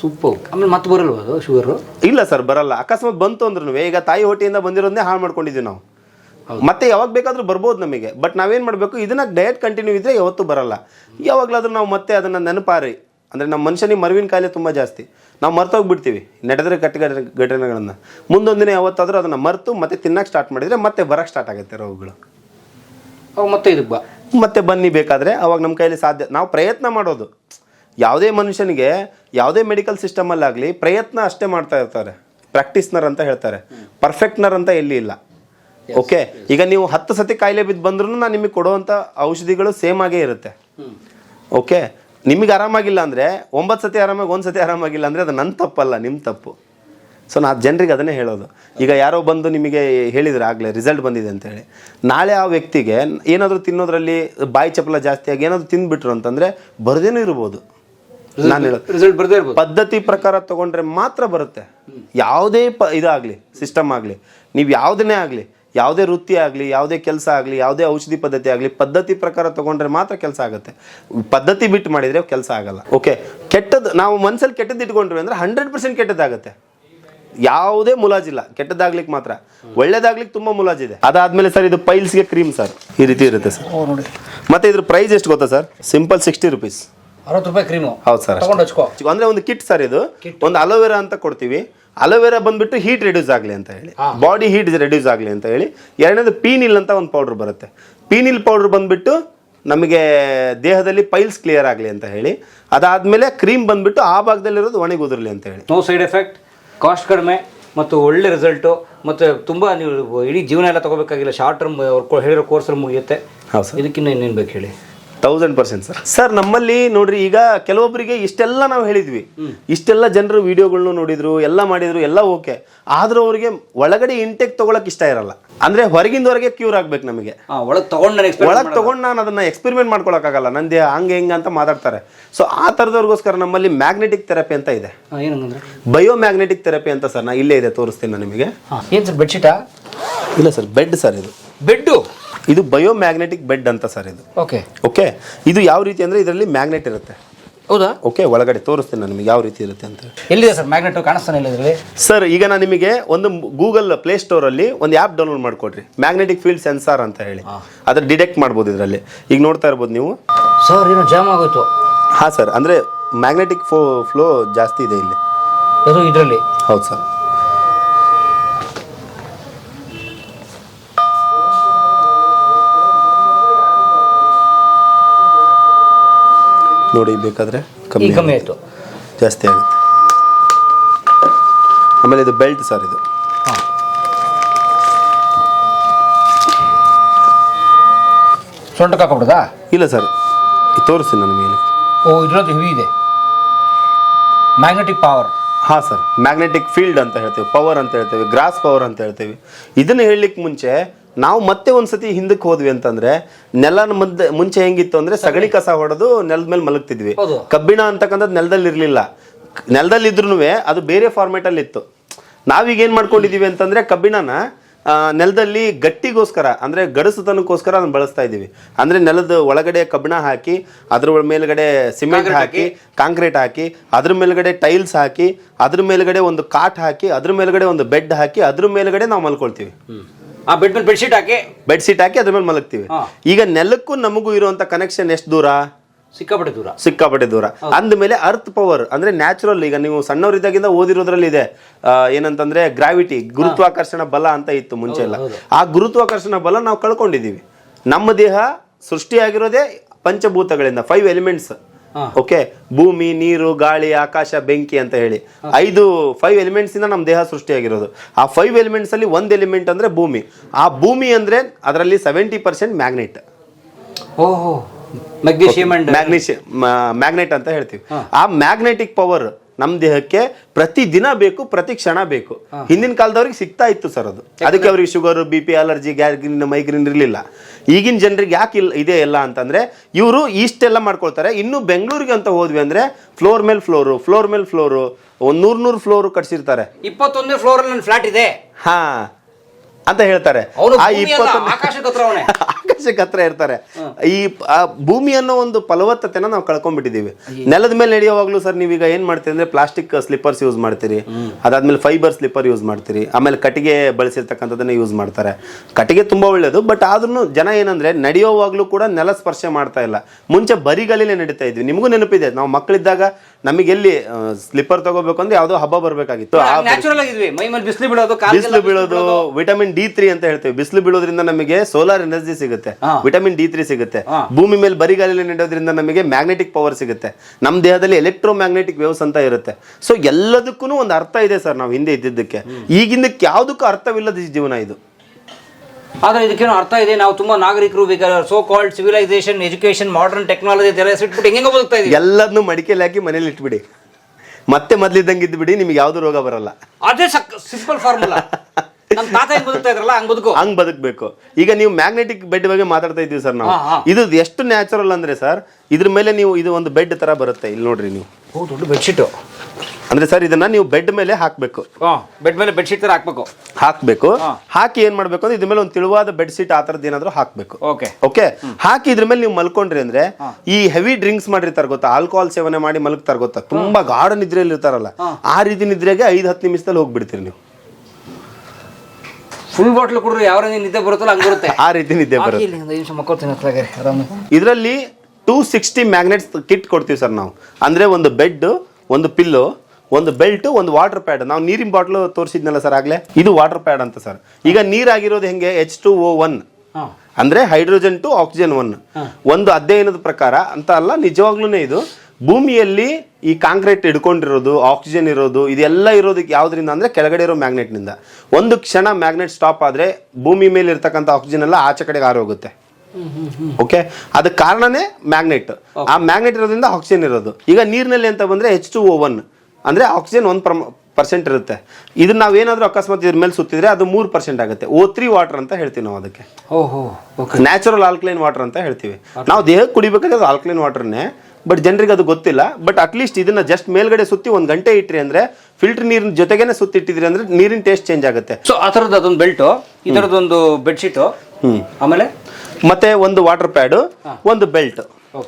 ಸೂಪರ್ ಆಮೇಲೆ ಮತ್ತೆ ಬರಲ್ವ ಅದು ಶುಗರು ಇಲ್ಲ ಸರ್ ಬರಲ್ಲ. ಅಕಸ್ಮಾತ್ ಬಂತು ಅಂದ್ರೂ ಈಗ ತಾಯಿ ಹೊಟ್ಟೆಯಿಂದ ಬಂದಿರೋದನ್ನೇ ಹಾಳು ಮಾಡ್ಕೊಂಡಿದ್ದೀವಿ ನಾವು. ಮತ್ತೆ ಯಾವಾಗ ಬೇಕಾದರೂ ಬರ್ಬೋದು ನಮಗೆ. ಬಟ್ ನಾವೇನು ಮಾಡಬೇಕು? ಇದನ್ನ ಡಯಟ್ ಕಂಟಿನ್ಯೂ ಇದ್ರೆ ಯಾವತ್ತೂ ಬರಲ್ಲ. ಯಾವಾಗಲಾದರೂ ನಾವು ಮತ್ತೆ ಅದನ್ನ ನೆನಪಾರಿ. ಅಂದ್ರೆ ನಮ್ಮ ಮನುಷ್ಯನಿಗೆ ಮರುವಿನ ಕಾಯಿಲೆ ತುಂಬಾ ಜಾಸ್ತಿ. ನಾವು ಮರ್ತೋಗ್ಬಿಡ್ತೀವಿ. ನಡೆದ್ರೆ ಕಟ್ಟ ಘಟನೆಗಳನ್ನು. ಮುಂದೊಂದಿನ ಯಾವತ್ತಾದರೂ ಅದನ್ನು ಮರೆತು ಮತ್ತೆ ತಿನ್ನಕ್ಕೆ ಸ್ಟಾರ್ಟ್ ಮಾಡಿದರೆ ಮತ್ತೆ ಬರಕ್ಕೆ ಸ್ಟಾರ್ಟ್ ಆಗುತ್ತೆ ರೋಗಗಳು. ಅವಾಗ ಮತ್ತೆ ಇದಕ್ಕೆ ಬಾ. ಮತ್ತೆ ಬನ್ನಿ ಬೇಕಾದರೆ ಅವಾಗ ನಮ್ಮ ಕೈಯಲ್ಲಿ ಸಾಧ್ಯ. ನಾವು ಪ್ರಯತ್ನ ಮಾಡೋದು. ಯಾವುದೇ ಮನುಷ್ಯನಿಗೆ ಯಾವುದೇ ಮೆಡಿಕಲ್ ಸಿಸ್ಟಮಲ್ಲಾಗಲಿ ಪ್ರಯತ್ನ ಅಷ್ಟೇ ಮಾಡ್ತಾ ಇರ್ತಾರೆ. ಪ್ರಾಕ್ಟೀಸ್ನರ್ ಅಂತ ಹೇಳ್ತಾರೆ. ಪರ್ಫೆಕ್ಟ್ನರ್ ಅಂತ ಎಲ್ಲಿ ಇಲ್ಲ. ಓಕೆ ಈಗ ನೀವು ಹತ್ತು ಸತಿ ಕಾಯಿಲೆ ಬಿದ್ದು ಬಂದ್ರೂ ನಾನು ನಿಮಗೆ ಕೊಡುವಂಥ ಔಷಧಿಗಳು ಸೇಮ್ ಆಗೇ ಇರುತ್ತೆ. ಓಕೆ ನಿಮಗೆ ಆರಾಮಾಗಿಲ್ಲ ಅಂದರೆ ಒಂಬತ್ತು ಸತಿ ಆರಾಮಾಗಿ ಒಂದು ಸತಿ ಆರಾಮಾಗಿಲ್ಲ ಅಂದರೆ ಅದು ನನ್ನ ತಪ್ಪಲ್ಲ ನಿಮ್ಮ ತಪ್ಪು. ಸೊ ನಾ ಜನರಿಗೆ ಅದನ್ನೇ ಹೇಳೋದು. ಈಗ ಯಾರೋ ಬಂದು ನಿಮಗೆ ಹೇಳಿದ್ರೆ ಆಗಲೇ ರಿಸಲ್ಟ್ ಬಂದಿದೆ ಅಂತೇಳಿ ನಾಳೆ ಆ ವ್ಯಕ್ತಿಗೆ ಏನಾದರೂ ತಿನ್ನೋದ್ರಲ್ಲಿ ಬಾಯಿ ಚಪ್ಪಲ ಜಾಸ್ತಿಯಾಗಿ ಏನಾದರೂ ತಿಂದುಬಿಟ್ರು ಅಂತಂದರೆ ಬರದೇನೂ ಇರ್ಬೋದು. ನಾನು ಹೇಳೋದು. ರಿಸಲ್ಟ್ ಬರದೇ ಪದ್ಧತಿ ಪ್ರಕಾರ ತೊಗೊಂಡ್ರೆ ಮಾತ್ರ ಬರುತ್ತೆ. ಯಾವುದೇ ಪ ಇದಾಗಲಿ ಸಿಸ್ಟಮ್ ಆಗಲಿ ನೀವು ಯಾವುದನ್ನೇ ಆಗಲಿ ಯಾವುದೇ ವೃತ್ತಿ ಆಗಲಿ ಯಾವುದೇ ಕೆಲಸ ಆಗಲಿ ಯಾವುದೇ ಔಷಧಿ ಪದ್ಧತಿ ಆಗಲಿ ಪದ್ಧತಿ ಪ್ರಕಾರ ತಗೊಂಡ್ರೆ ಮಾತ್ರ ಕೆಲಸ ಆಗುತ್ತೆ. ಪದ್ಧತಿ ಬಿಟ್ಟು ಮಾಡಿದರೆ ಕೆಲಸ ಆಗಲ್ಲ. ಓಕೆ ಕೆಟ್ಟದ್ದು ನಾವು ಮನಸ್ಸಲ್ಲಿ ಕೆಟ್ಟದ್ದು ಇಟ್ಕೊಂಡ್ವಿ ಅಂದರೆ ಹಂಡ್ರೆಡ್ ಪರ್ಸೆಂಟ್ ಕೆಟ್ಟದಾಗುತ್ತೆ ಯಾವುದೇ ಮುಲಾಜಿಲ್ಲ ಕೆಟ್ಟದಾಗ್ಲಿಕ್ಕೆ ಮಾತ್ರ. ಒಳ್ಳೇದಾಗ್ಲಿಕ್ಕೆ ತುಂಬಾ ಮುಲಾಜಿದೆ ಅದಾದ್ಮೇಲೆ ಸರ್ ಇದು ಪೈಲ್ಸ್ಗೆ ಕ್ರೀಮ್ ಸರ್ ಈ ರೀತಿ ಇರುತ್ತೆ ಸರ್ ನೋಡಿ. ಮತ್ತೆ ಇದ್ರ ಪ್ರೈಸ್ ಎಷ್ಟು ಗೊತ್ತಾ ಸರ್ ಸಿಂಪಲ್ ಸಿಕ್ಸ್ಟಿ ರುಪೀಸ್ ಅರವತ್ತು ರೂಪಾಯಿ ಕ್ರೀಮು ಹೌದು ಸರ್ ಅಂದ್ರೆ ಒಂದು ಕಿಟ್ ಸರ್ ಇದು. ಒಂದು ಅಲೋವೆರಾ ಅಂತ ಕೊಡ್ತೀವಿ. ಅಲೋವೆರಾ ಬಂದ್ಬಿಟ್ಟು ಹೀಟ್ ರೆಡ್ಯೂಸ್ ಆಗಲಿ ಅಂತ ಹೇಳಿ. ಬಾಡಿ ಹೀಟ್ ರೆಡ್ಯೂಸ್ ಆಗಲಿ ಅಂತ ಹೇಳಿ. ಎರಡನೇದು ಪೀನಿಲ್ ಅಂತ ಒಂದು ಪೌಡ್ರ್ ಬರುತ್ತೆ. ಪೀನಿಲ್ ಪೌಡ್ರ್ ಬಂದ್ಬಿಟ್ಟು ನಮಗೆ ದೇಹದಲ್ಲಿ ಪೈಲ್ಸ್ ಕ್ಲಿಯರ್ ಆಗಲಿ ಅಂತ ಹೇಳಿ. ಅದಾದಮೇಲೆ ಕ್ರೀಮ್ ಬಂದ್ಬಿಟ್ಟು ಆ ಭಾಗದಲ್ಲಿರೋದು ಒಣಗಿ ಉದುರ್ಲಿ ಅಂತ ಹೇಳಿ. ನೋ ಸೈಡ್ ಎಫೆಕ್ಟ್ ಕಾಸ್ಟ್ ಕಡಿಮೆ ಮತ್ತು ಒಳ್ಳೆ ರಿಸಲ್ಟು ಮತ್ತು ತುಂಬ ನೀವು ಇಡೀ ಜೀವನ ಎಲ್ಲ ತಗೋಬೇಕಾಗಿಲ್ಲ. ಶಾರ್ಟ್ ಟರ್ಮ್ ಹೇಳಿರೋ ಕೋರ್ಸಲ್ಲಿ ಮುಗಿಯುತ್ತೆ. ಹೌದು ಸರ್. ಇದಕ್ಕಿಂತ ಇನ್ನೇನು ಬೇಕು ಹೇಳಿ? ತೌಸಂಡ್ ಪರ್ಸೆಂಟ್ ಸರ್ ಸರ್ ನಮ್ಮಲ್ಲಿ ನೋಡ್ರಿ ಈಗ ಕೆಲವೊಬ್ಬರಿಗೆ ಇಷ್ಟೆಲ್ಲ ನಾವು ಹೇಳಿದ್ವಿ. ಇಷ್ಟೆಲ್ಲ ಜನರು ವಿಡಿಯೋಗಳನ್ನೂ ನೋಡಿದ್ರು ಎಲ್ಲ ಮಾಡಿದ್ರು ಎಲ್ಲ ಓಕೆ. ಆದ್ರೂ ಅವರಿಗೆ ಒಳಗಡೆ ಇಂಟೆಕ್ ತಗೊಳಕ್ ಇಷ್ಟ ಇರಲ್ಲ. ಅಂದ್ರೆ ಹೊರಗಿಂದವರೆಗೆ ಕ್ಯೂರ್ ಆಗ್ಬೇಕು ನಮಗೆ. ಒಳಗೆ ತೊಗೊಂಡು ಒಳಗೆ ತಗೊಂಡು ನಾನು ಅದನ್ನ ಎಕ್ಸ್ಪೆರಿಮೆಂಟ್ ಮಾಡ್ಕೊಳಕ್ಕಾಗಲ್ಲ. ನನ್ನ ದೇಹ ಹಂಗೆ ಹೆಂಗೆ ಅಂತ ಮಾತಾಡ್ತಾರೆ. ಸೊ ಆ ಥರದವ್ರಿಗೋಸ್ಕರ ನಮ್ಮಲ್ಲಿ ಮ್ಯಾಗ್ನೆಟಿಕ್ ಥೆರಪಿ ಅಂತ ಇದೆ. ಬಯೋ ಮ್ಯಾಗ್ನೆಟಿಕ್ ಥೆರಪಿ ಅಂತ ಸರ್ ನಾ ಇಲ್ಲೇ ಇದೆ ತೋರಿಸ್ತೀನಿ ನಾನು ನಿಮಗೆ. ಏನು ಸರ್ ಬೆಡ್ಶೀಟಾ ಇಲ್ಲ ಸರ್ ಬೆಡ್ ಸರ್ ಇದು. ಬೆಡ್ಡು. ಇದು ಬಯೋ ಮ್ಯಾಗ್ನೆಟಿಕ್ ಬೆಡ್ ಅಂತ ಸರ್ ಇದು. ಓಕೆ. ಓಕೆ? ಇದು ಯಾವ ರೀತಿ ಅಂದರೆ ಇದರಲ್ಲಿ ಮ್ಯಾಗ್ನೆಟ್ ಇರುತ್ತೆ. ಹೌದಾ? ಓಕೆ ಒಳಗಡೆ ತೋರಿಸ್ತೀನಿ ನಾನು ನಿಮಗೆ ಯಾವ ರೀತಿ ಇರುತ್ತೆ ಅಂತ. ಎಲ್ಲಿದೆ ಸರ್? ಮ್ಯಾಗ್ನೆಟ್ ಕಾಣಿಸ್ತಾನೆ ಇಲ್ಲ ಇದರಲ್ಲಿ? ಸರ್ ಈಗ ನಾನು ನಿಮಗೆ ಒಂದು ಗೂಗಲ್ ಪ್ಲೇ ಸ್ಟೋರಲ್ಲಿ ಒಂದು ಆ್ಯಪ್ ಡೌನ್ಲೋಡ್ ಮಾಡ್ಕೊಡ್ರಿ. ಮ್ಯಾಗ್ನೆಟಿಕ್ ಫೀಲ್ಡ್ ಸೆನ್ಸಾರ್ ಅಂತ ಹೇಳಿ. ಅದ್ರ ಡಿಟೆಕ್ಟ್ ಮಾಡ್ಬೋದು ಇದರಲ್ಲಿ. ಈಗ ನೋಡ್ತಾ ಇರ್ಬೋದು ನೀವು. ಸರ್ ಏನು ಜಾಮ್ ಆಗೋಯ್ತು. ಹಾಂ ಸರ್ ಅಂದರೆ ಮ್ಯಾಗ್ನೆಟಿಕ್ ಫೋ ಫ್ಲೋ ಜಾಸ್ತಿ ಇದೆ ಇಲ್ಲಿ. ಅದು ಇದರಲ್ಲಿ. ಹೌದು ಸರ್. ನೋಡಿ ಬೇಕಾದರೆ ಕಮ್ಮಿ ಕಮ್ಮಿ ಆಯಿತು. ಜಾಸ್ತಿ ಆಗುತ್ತೆ. ಆಮೇಲೆ ಇದು ಬೆಲ್ಟ್ ಸರ್ ಇದು. ಸೊಂಟಕ್ಕೆ ಹಾಕೊಬಿಡೋದಾ? ಇಲ್ಲ ಸರ್ ಇದು ತೋರಿಸ್ತೀನಿ ನನ್ನ ಮೇಲೆ ಓ ಇದ್ರದ್ದು ಹೆವಿ ಇದೆ. ಮ್ಯಾಗ್ನೆಟಿಕ್ ಪವರ್ ಹಾಂ ಸರ್ ಮ್ಯಾಗ್ನೆಟಿಕ್ ಫೀಲ್ಡ್ ಅಂತ ಹೇಳ್ತೀವಿ ಪವರ್ ಅಂತ ಹೇಳ್ತೀವಿ ಗ್ರಾಸ್ ಪವರ್ ಅಂತ ಹೇಳ್ತೀವಿ. ಇದನ್ನು ಹೇಳಲಿಕ್ಕೆ ಮುಂಚೆ ನಾವು ಮತ್ತೆ ಒಂದ್ಸತಿ ಹಿಂದಕ್ಕೆ ಹೋದ್ವಿ ಅಂತಂದ್ರೆ ನೆಲನ ಮಧ್ಯೆ ಮುಂಚೆ ಹೆಂಗಿತ್ತು ಅಂದ್ರೆ ಸಗಣಿ. ಕಸ ಹೊಡೆದು ನೆಲದ ಮೇಲೆ ಮಲಗ್ತಿದ್ವಿ. ಕಬ್ಬಿಣ ಅಂತಕ್ಕಂಥದ್ದು ನೆಲದಲ್ಲಿ ಇರಲಿಲ್ಲ. ನೆಲದಲ್ಲಿ ಇದ್ರೂ ಅದು ಬೇರೆ ಫಾರ್ಮೇಟಲ್ಲಿ ಇತ್ತು. ನಾವೀಗ ಏನ್ ಮಾಡ್ಕೊಂಡಿದೀವಿ ಅಂತಂದ್ರೆ ಕಬ್ಬಿಣನ ನೆಲದಲ್ಲಿ ಗಟ್ಟಿಗೋಸ್ಕರ ಅಂದ್ರೆ ಗಡಸುತನಕ್ಕೋಸ್ಕರ ಅದನ್ನ ಬಳಸ್ತಾ ಇದೀವಿ ಅಂದ್ರೆ ನೆಲದ ಒಳಗಡೆ ಕಬ್ಬಿಣ ಹಾಕಿ ಅದ್ರ ಮೇಲ್ಗಡೆ ಸಿಮೆಂಟ್ ಹಾಕಿ. ಕಾಂಕ್ರೀಟ್ ಹಾಕಿ ಅದ್ರ ಮೇಲ್ಗಡೆ ಟೈಲ್ಸ್ ಹಾಕಿ ಅದ್ರ ಮೇಲ್ಗಡೆ ಒಂದು ಕಾಟ್ ಹಾಕಿ ಅದ್ರ ಮೇಲ್ಗಡೆ ಒಂದು ಬೆಡ್ ಹಾಕಿ ಅದ್ರ ಮೇಲ್ಗಡೆ ನಾವು ಮಲ್ಕೊಳ್ತೀವಿ. ಆ ಬೆಡ್ ಮೇಲೆ ಬೆಡ್ಶೀಟ್ ಹಾಕಿ. ಬೆಡ್ ಶೀಟ್ ಹಾಕಿ ಅದ್ರ ಮೇಲೆ ಮಲಗ್ತೀವಿ. ಈಗ ನೆಲಕ್ಕೂ ನಮಗೂ ಇರುವಂತ ಕನೆಕ್ಷನ್ ಎಷ್ಟು ದೂರ? ಸಿಕ್ಕಾಪಟ್ಟೆ ದೂರ. ಸಿಕ್ಕಾಪಟ್ಟೆ ದೂರ. ಅಂದಮೇಲೆ ಅರ್ತ್ ಪವರ್ ಅಂದ್ರೆ ನ್ಯಾಚುರಲ್ ಈಗ ನೀವು ಸಣ್ಣವರಿದ್ದಾಗಿಂದ ಓದಿರೋದ್ರಲ್ಲಿ ಇದೆ. ಏನಂತಂದ್ರೆ ಗ್ರಾವಿಟಿ ಗುರುತ್ವಾಕರ್ಷಣ ಬಲ ಅಂತ ಇತ್ತು ಮುಂಚೆ ಎಲ್ಲ. ಆ ಗುರುತ್ವಾಕರ್ಷಣ ಬಲ ನಾವು ಕಳ್ಕೊಂಡಿದೀವಿ. ನಮ್ಮ ದೇಹ ಸೃಷ್ಟಿಯಾಗಿರೋದೇ ಪಂಚಭೂತಗಳಿಂದ ಫೈವ್ ಎಲಿಮೆಂಟ್ಸ್. ಓಕೆ ಭೂಮಿ ನೀರು ಗಾಳಿ ಆಕಾಶ ಬೆಂಕಿ ಅಂತ ಹೇಳಿ. ಐದು ಫೈವ್ ಎಲಿಮೆಂಟ್ಸ್ ಇಂದ ನಮ್ಮ ದೇಹ ಸೃಷ್ಟಿಯಾಗಿರೋದು. ಆ ಫೈವ್ ಎಲಿಮೆಂಟ್ಸ್ ಅಲ್ಲಿ ಒಂದು ಎಲಿಮೆಂಟ್ ಅಂದ್ರೆ ಭೂಮಿ. ಆ ಭೂಮಿ ಅಂದ್ರೆ ಅದರಲ್ಲಿ ಸೆವೆಂಟಿ ಪರ್ಸೆಂಟ್ ಮ್ಯಾಗ್ನೆಟ್ ಓಹೋ ಮ್ಯಾಗ್ನೀಷಿಯಂ ಮ್ಯಾಗ್ನೆಟ್ ಅಂತ ಹೇಳ್ತೀವಿ. ಆ ಮ್ಯಾಗ್ನೆಟಿಕ್ ಪವರ್ ನಮ್ಮ ದೇಹಕ್ಕೆ ಪ್ರತಿ ದಿನ ಬೇಕು ಪ್ರತಿ ಕ್ಷಣ ಬೇಕು. ಹಿಂದಿನ ಕಾಲದವ್ರಿಗೆ ಸಿಗ್ತಾ ಇತ್ತು ಸರ್ ಅದು. ಅದಕ್ಕೆ ಅವ್ರಿಗೆ sugar B P allergy gangrene migraine ಇರಲಿಲ್ಲ. ಈಗಿನ ಜನರಿಗೆ ಯಾಕೆ ಇಲ್ಲ ಇದೆ ಎಲ್ಲ ಅಂತಂದ್ರೆ ಇವರು ಇಷ್ಟೆಲ್ಲ ಮಾಡ್ಕೊಳ್ತಾರೆ. ಇನ್ನು ಬೆಂಗಳೂರಿಗೆ ಅಂತ ಹೋದ್ವಿ ಅಂದ್ರೆ ಫ್ಲೋರ್ ಮೇಲೆ ಫ್ಲೋರು ಫ್ಲೋರ್ ಮೇಲೆ ಫ್ಲೋರು ಒಂದು ನೂರು ನೂರು ಫ್ಲೋರ್ ಕಟ್ಸಿರ್ತಾರೆ. ಇಪ್ಪತ್ತೊಂದನೇ ಫ್ಲೋರ್ ಅಲ್ಲಿ ನನ್ನ ಫ್ಲಾಟ್ ಇದೆ. ಹಾ. ಅಂತ ಹೇಳ್ತಾರೆ. ಆ ಆಕಾಶಕ್ಕೆ ಹತ್ರ ಇರ್ತಾರೆ. ಈ ಭೂಮಿ ಅನ್ನೋ ಒಂದು ಫಲವತ್ತತೆನ ನಾವು ಕಳ್ಕೊಂಡ್ಬಿಟ್ಟಿದೀವಿ ನೆಲದ ಮೇಲೆ ನಡೆಯುವಾಗಲೂ ಸರ್ ನೀವೀಗ ಏನ್ ಮಾಡ್ತೀರಿ ಅಂದ್ರೆ ಪ್ಲಾಸ್ಟಿಕ್ ಸ್ಲಿಪ್ಪರ್ಸ್ ಯೂಸ್ ಮಾಡ್ತೀರಿ. ಅದಾದ್ಮೇಲೆ ಫೈಬರ್ ಸ್ಲಿಪ್ಪರ್ ಯೂಸ್ ಮಾಡ್ತೀರಿ. ಆಮೇಲೆ ಕಟ್ಟಿಗೆ ಬಳಸಿರ್ತಕ್ಕಂಥದ್ದನ್ನ ಯೂಸ್ ಮಾಡ್ತಾರೆ. ಕಟ್ಟಿಗೆ ತುಂಬಾ ಒಳ್ಳೇದು ಬಟ್ ಆದ್ರೂ ಜನ ಏನಂದ್ರೆ ನಡೆಯುವಾಗ್ಲೂ ಕೂಡ ನೆಲ ಸ್ಪರ್ಶ ಮಾಡ್ತಾ ಇಲ್ಲ. ಮುಂಚೆ ಬರಿಗಾಲಿನೇ ನಡೀತಾ ಇದ್ವಿ. ನಿಮಗೂ ನೆನಪಿದೆ ನಾವು ಮಕ್ಕಳಿದ್ದಾಗ ನಮಗೆ ಎಲ್ಲಿ ಸ್ಲಿಪ್ಪರ್ ತಗೋಬೇಕು ಅಂದ್ರೆ ಯಾವ್ದೋ ಹಬ್ಬ ಬರಬೇಕಾಗಿತ್ತು. ನ್ಯಾಚುರಲ್ ಆಗಿದ್ವಿ. ಬಿಸಿಲು ಬೀಳೋದು ಬಿಸಿಲು ಬೀಳೋದು ವಿಟಮಿನ್ ಡಿ ತ್ರೀ ಅಂತ ಹೇಳ್ತೀವಿ. ಬಿಸಿಲು ಬೀಳೋದ್ರಿಂದ ನಮಗೆ ಸೋಲಾರ್ ಎನರ್ಜಿ ಸಿಗುತ್ತೆ. ವಿಟಮಿನ್ ಡಿ ತ್ರೀ ಸಿಗುತ್ತೆ. ಭೂಮಿ ಮೇಲೆ ಬರಿಗಾಲಲ್ಲಿ ನಡೆಯೋದ್ರಿಂದ ನಮಗೆ ಮ್ಯಾಗ್ನೆಟಿಕ್ ಪವರ್ ಸಿಗುತ್ತೆ. ನಮ್ಮ ದೇಹದಲ್ಲಿ ಎಲೆಕ್ಟ್ರೋ ಮ್ಯಾಗ್ನೆಟಿಕ್ ವೇವ್ಸ್ ಅಂತ ಇರುತ್ತೆ. ಸೊ ಎಲ್ಲದಕ್ಕೂ ಒಂದು ಅರ್ಥ ಇದೆ ಸರ್ ನಾವು ಹಿಂದೆ ಇದ್ದಿದ್ದಕ್ಕೆ. ಈಗಿಂದಕ್ಕೆ ಯಾವುದಕ್ಕೂ ಅರ್ಥವಿಲ್ಲದ ಜೀವನ ಇದು. ಆದ್ರೆ ಇದಕ್ಕೇನು ಅರ್ಥ ಇದೆ. ನಾವು ತುಂಬಾ ನಾಗರಿಕರು ಬೇಕಾದ್ರೆ so called civilisation education modern technology ಇದೆಲ್ಲ ಇಟ್ಬಿಟ್ಟು ಹೆಂಗೆ ಬದುಕ್ತಾ ಇದೆ ಎಲ್ಲದನ್ನು ಮಡಿಕೆಲಿ ಹಾಕಿ ಮನೇಲಿ ಇಟ್ಬಿಡಿ. ಮತ್ತೆ ಮೊದ್ಲಿದ್ದಂಗೆ ಇದ್ಬಿಡಿ ನಿಮಗೆ ಯಾವ್ದು ರೋಗ ಬರಲ್ಲ. ಅದೇ ಸಿಂಪಲ್ ಫಾರ್ಮುಲಾ ನಮ್ಮ ತಾತ ಹೆಂಗ್ ಬದುಕ್ತಾ ಇದ್ರಲ್ಲ ಹಂಗ್ ಬದುಕು. ಹಂಗ್ ಬದುಕಬೇಕು. ಈಗ ನೀವು ಮ್ಯಾಗ್ನೆಟಿಕ್ ಬೆಡ್ ಬಗ್ಗೆ ಮಾತಾಡ್ತಾ ಇದ್ದೀವಿ ಸರ್ ನಾವು. ಇದು ಎಷ್ಟು ನ್ಯಾಚುರಲ್ ಅಂದ್ರೆ ಸರ್ ಇದ್ರ ಮೇಲೆ ನೀವು ಇದು ಒಂದು ಬೆಡ್ ತರ ಬರುತ್ತೆ ಇಲ್ಲಿ ನೋಡ್ರಿ ನೀವು. ದೊಡ್ಡ ಬೆಡ್ಶೀಟು ಅಂದ್ರೆ ಸರ್ ಇದನ್ನ ನೀವು ಬೆಡ್ ಮೇಲೆ ಹಾಕಬೇಕು. ಬೆಡ್ ಮೇಲೆ ಬೆಡ್ಶೀಟ್ ತರ ಹಾಕ್ಬೇಕು. ಹಾಕಬೇಕು. ಹಾಕಿ ಏನ್ ಮಾಡ್ಬೇಕು ಅಂದ್ರೆ ಇದ್ರ ಮೇಲೆ ಒಂದು ತಿಳುವಾದ ಬೆಡ್ ಶೀಟ್ ಆ ತರದ್ ಏನಾದ್ರು ಹಾಕಬೇಕು. ಓಕೆ. ಓಕೆ? ಹಾಕಿ ಇದ್ರ ಮೇಲೆ ನೀವು ಮಲ್ಕೊಂಡ್ರಿ ಅಂದ್ರೆ ಈ ಹೆವಿ ಡ್ರಿಂಕ್ಸ್ ಮಾಡಿರ್ತಾರೆ ಗೊತ್ತಾ? ಆಲ್ಕೋಹಾಲ್ ಸೇವನೆ ಮಾಡಿ ಮಲಗ್ತಾರೆ ಗೊತ್ತಾ? ತುಂಬಾ ಗಾಢ ನಿದ್ರೆಯಲ್ಲಿ ಇರ್ತಾರಲ್ಲ. ಆ ರೀತಿ ನಿದ್ರೆಗೆ ಐದ್ ಹತ್ತು ನಿಮಿಷದಲ್ಲಿ ಹೋಗ್ಬಿಡ್ತೀರಿ ನೀವು. ಫುಲ್ ಬಾಟ್ಲ್ ಕುಡಿದ್ರೆ ಯಾವ ರೀತಿ ನಿದ್ದೆ ಬರುತ್ತಲ್ಲ ಹಂಗೆ ಬರುತ್ತೆ. ಆ ರೀತಿ ನಿದ್ದೆ ಬರುತ್ತೆ. ಇದರಲ್ಲಿ ಟೂ ಸಿಕ್ಸ್ಟಿ ಮ್ಯಾಗ್ನೆಟ್ಸ್ ಕಿಟ್ ಕೊಡ್ತೀವಿ ಸರ್ ನಾವು. ಅಂದ್ರೆ ಒಂದು ಬೆಡ್ ಒಂದು ಪಿಲ್ಲು ಒಂದು ಬೆಲ್ಟ್ ಒಂದು ವಾಟರ್ ಪ್ಯಾಡ್ ನಾವು ನೀರಿನ ಬಾಟ್ಲು ತೋರಿಸಿದ್ನಲ್ಲ ಸರ್ ಆಗ್ಲೇ? ಇದು ವಾಟರ್ ಪ್ಯಾಡ್ ಅಂತ ಸರ್ ಈಗ ನೀರಾಗಿರೋದು ಹೆಂಗೆ? ಎಚ್ ಟು ಓ ಒನ್ ಅಂದ್ರೆ ಹೈಡ್ರೋಜನ್ ಟು ಆಕ್ಸಿಜನ್ ಒನ್ ಒಂದು ಅಧ್ಯಯನದ ಪ್ರಕಾರ ಅಂತ ಅಲ್ಲ ನಿಜವಾಗ್ಲೂ ಇದು ಭೂಮಿಯಲ್ಲಿ ಈ ಕಾಂಕ್ರೀಟ್ ಹಿಡ್ಕೊಂಡಿರೋದು ಆಕ್ಸಿಜನ್ ಇರೋದು ಇದೆಲ್ಲ ಇರೋದಕ್ಕೆ ಯಾವ್ದ್ರಿಂದ ಅಂದ್ರೆ ಕೆಳಗಡೆ ಇರೋ ಮ್ಯಾಗ್ನೆಟ್ನಿಂದ ನಿಂದ. ಒಂದು ಕ್ಷಣ ಮ್ಯಾಗ್ನೆಟ್ ಸ್ಟಾಪ್ ಆದ್ರೆ ಭೂಮಿ ಮೇಲೆ ಇರ್ತಕ್ಕಂಥ ಆಕ್ಸಿಜನ್ ಎಲ್ಲ ಆಚೆ ಕಡೆಗೆ ಹಾರೋಗುತ್ತೆ. ಓಕೆ ಅದಕ್ಕೆ ಕಾರಣನೇ ಮ್ಯಾಗ್ನೆಟ್ ಆ ಮ್ಯಾಗ್ನೆಟ್ ಇರೋದ್ರಿಂದ ಆಕ್ಸಿಜನ್ ಇರೋದು. ಈಗ ನೀರಿನಲ್ಲಿ ಅಂತ ಬಂದ್ರೆ ಎಚ್ ಟು ಓ ಒನ್ ಅಂದ್ರೆ ಆಕ್ಸಿಜನ್ ಒಂದು ಪ್ರಮ ಪರ್ಸೆಂಟ್ ಇರುತ್ತೆ. ಇದನ್ನ ನಾವೇನಾದ್ರೂ ಅಕಸ್ಮಾತ್ ಇದ್ರ ಮೇಲೆ ಸುತ್ತಿದ್ರೆ ಅದು ಮೂರು ಪರ್ಸೆಂಟ್ ಆಗುತ್ತೆ. ಓ ತ್ರೀ ವಾಟರ್ ಅಂತ ಹೇಳ್ತೀವಿ ನಾವು ಅದಕ್ಕೆ. ನ್ಯಾಚುರಲ್ ಆಲ್ಕ್ಲೈನ್ ವಾಟರ್ ಅಂತ ಹೇಳ್ತೀವಿ. ನಾವು ದೇಹಕ್ಕೆ ಕುಡಿಬೇಕಾದ್ರೆ ಅದು ಆಲ್ಕ್ಲೈನ್ ವಾಟರ್ನೇ ಬಟ್ ಜನರಿಗೆ ಅದು ಗೊತ್ತಿಲ್ಲ. ಬಟ್ ಅಟ್ಲೀಸ್ಟ್ ಇದನ್ನ ಜಸ್ಟ್ ಮೇಲ್ಗಡೆ ಸುತ್ತಿ ಒಂದು ಗಂಟೆ ಇಟ್ರಿ ಅಂದ್ರೆ ಫಿಲ್ಟರ್ ನೀರಿನ ಜೊತೆಗೇನೆ ಸುತ್ತಿಟ್ಟಿದ್ರಿ ಅಂದ್ರೆ ನೀರಿನ ಟೇಸ್ಟ್ ಚೇಂಜ್ ಆಗುತ್ತೆ. ಸೊ ಆ ಥರದ್ದು ಅದೊಂದು ಬೆಲ್ಟು ಈ ಥರದ್ದೊಂದು ಬೆಡ್ಶೀಟು ಆಮೇಲೆ? ಮತ್ತೆ ಒಂದು ವಾಟರ್ ಪ್ಯಾಡ್ ಒಂದು ಬೆಲ್ಟ್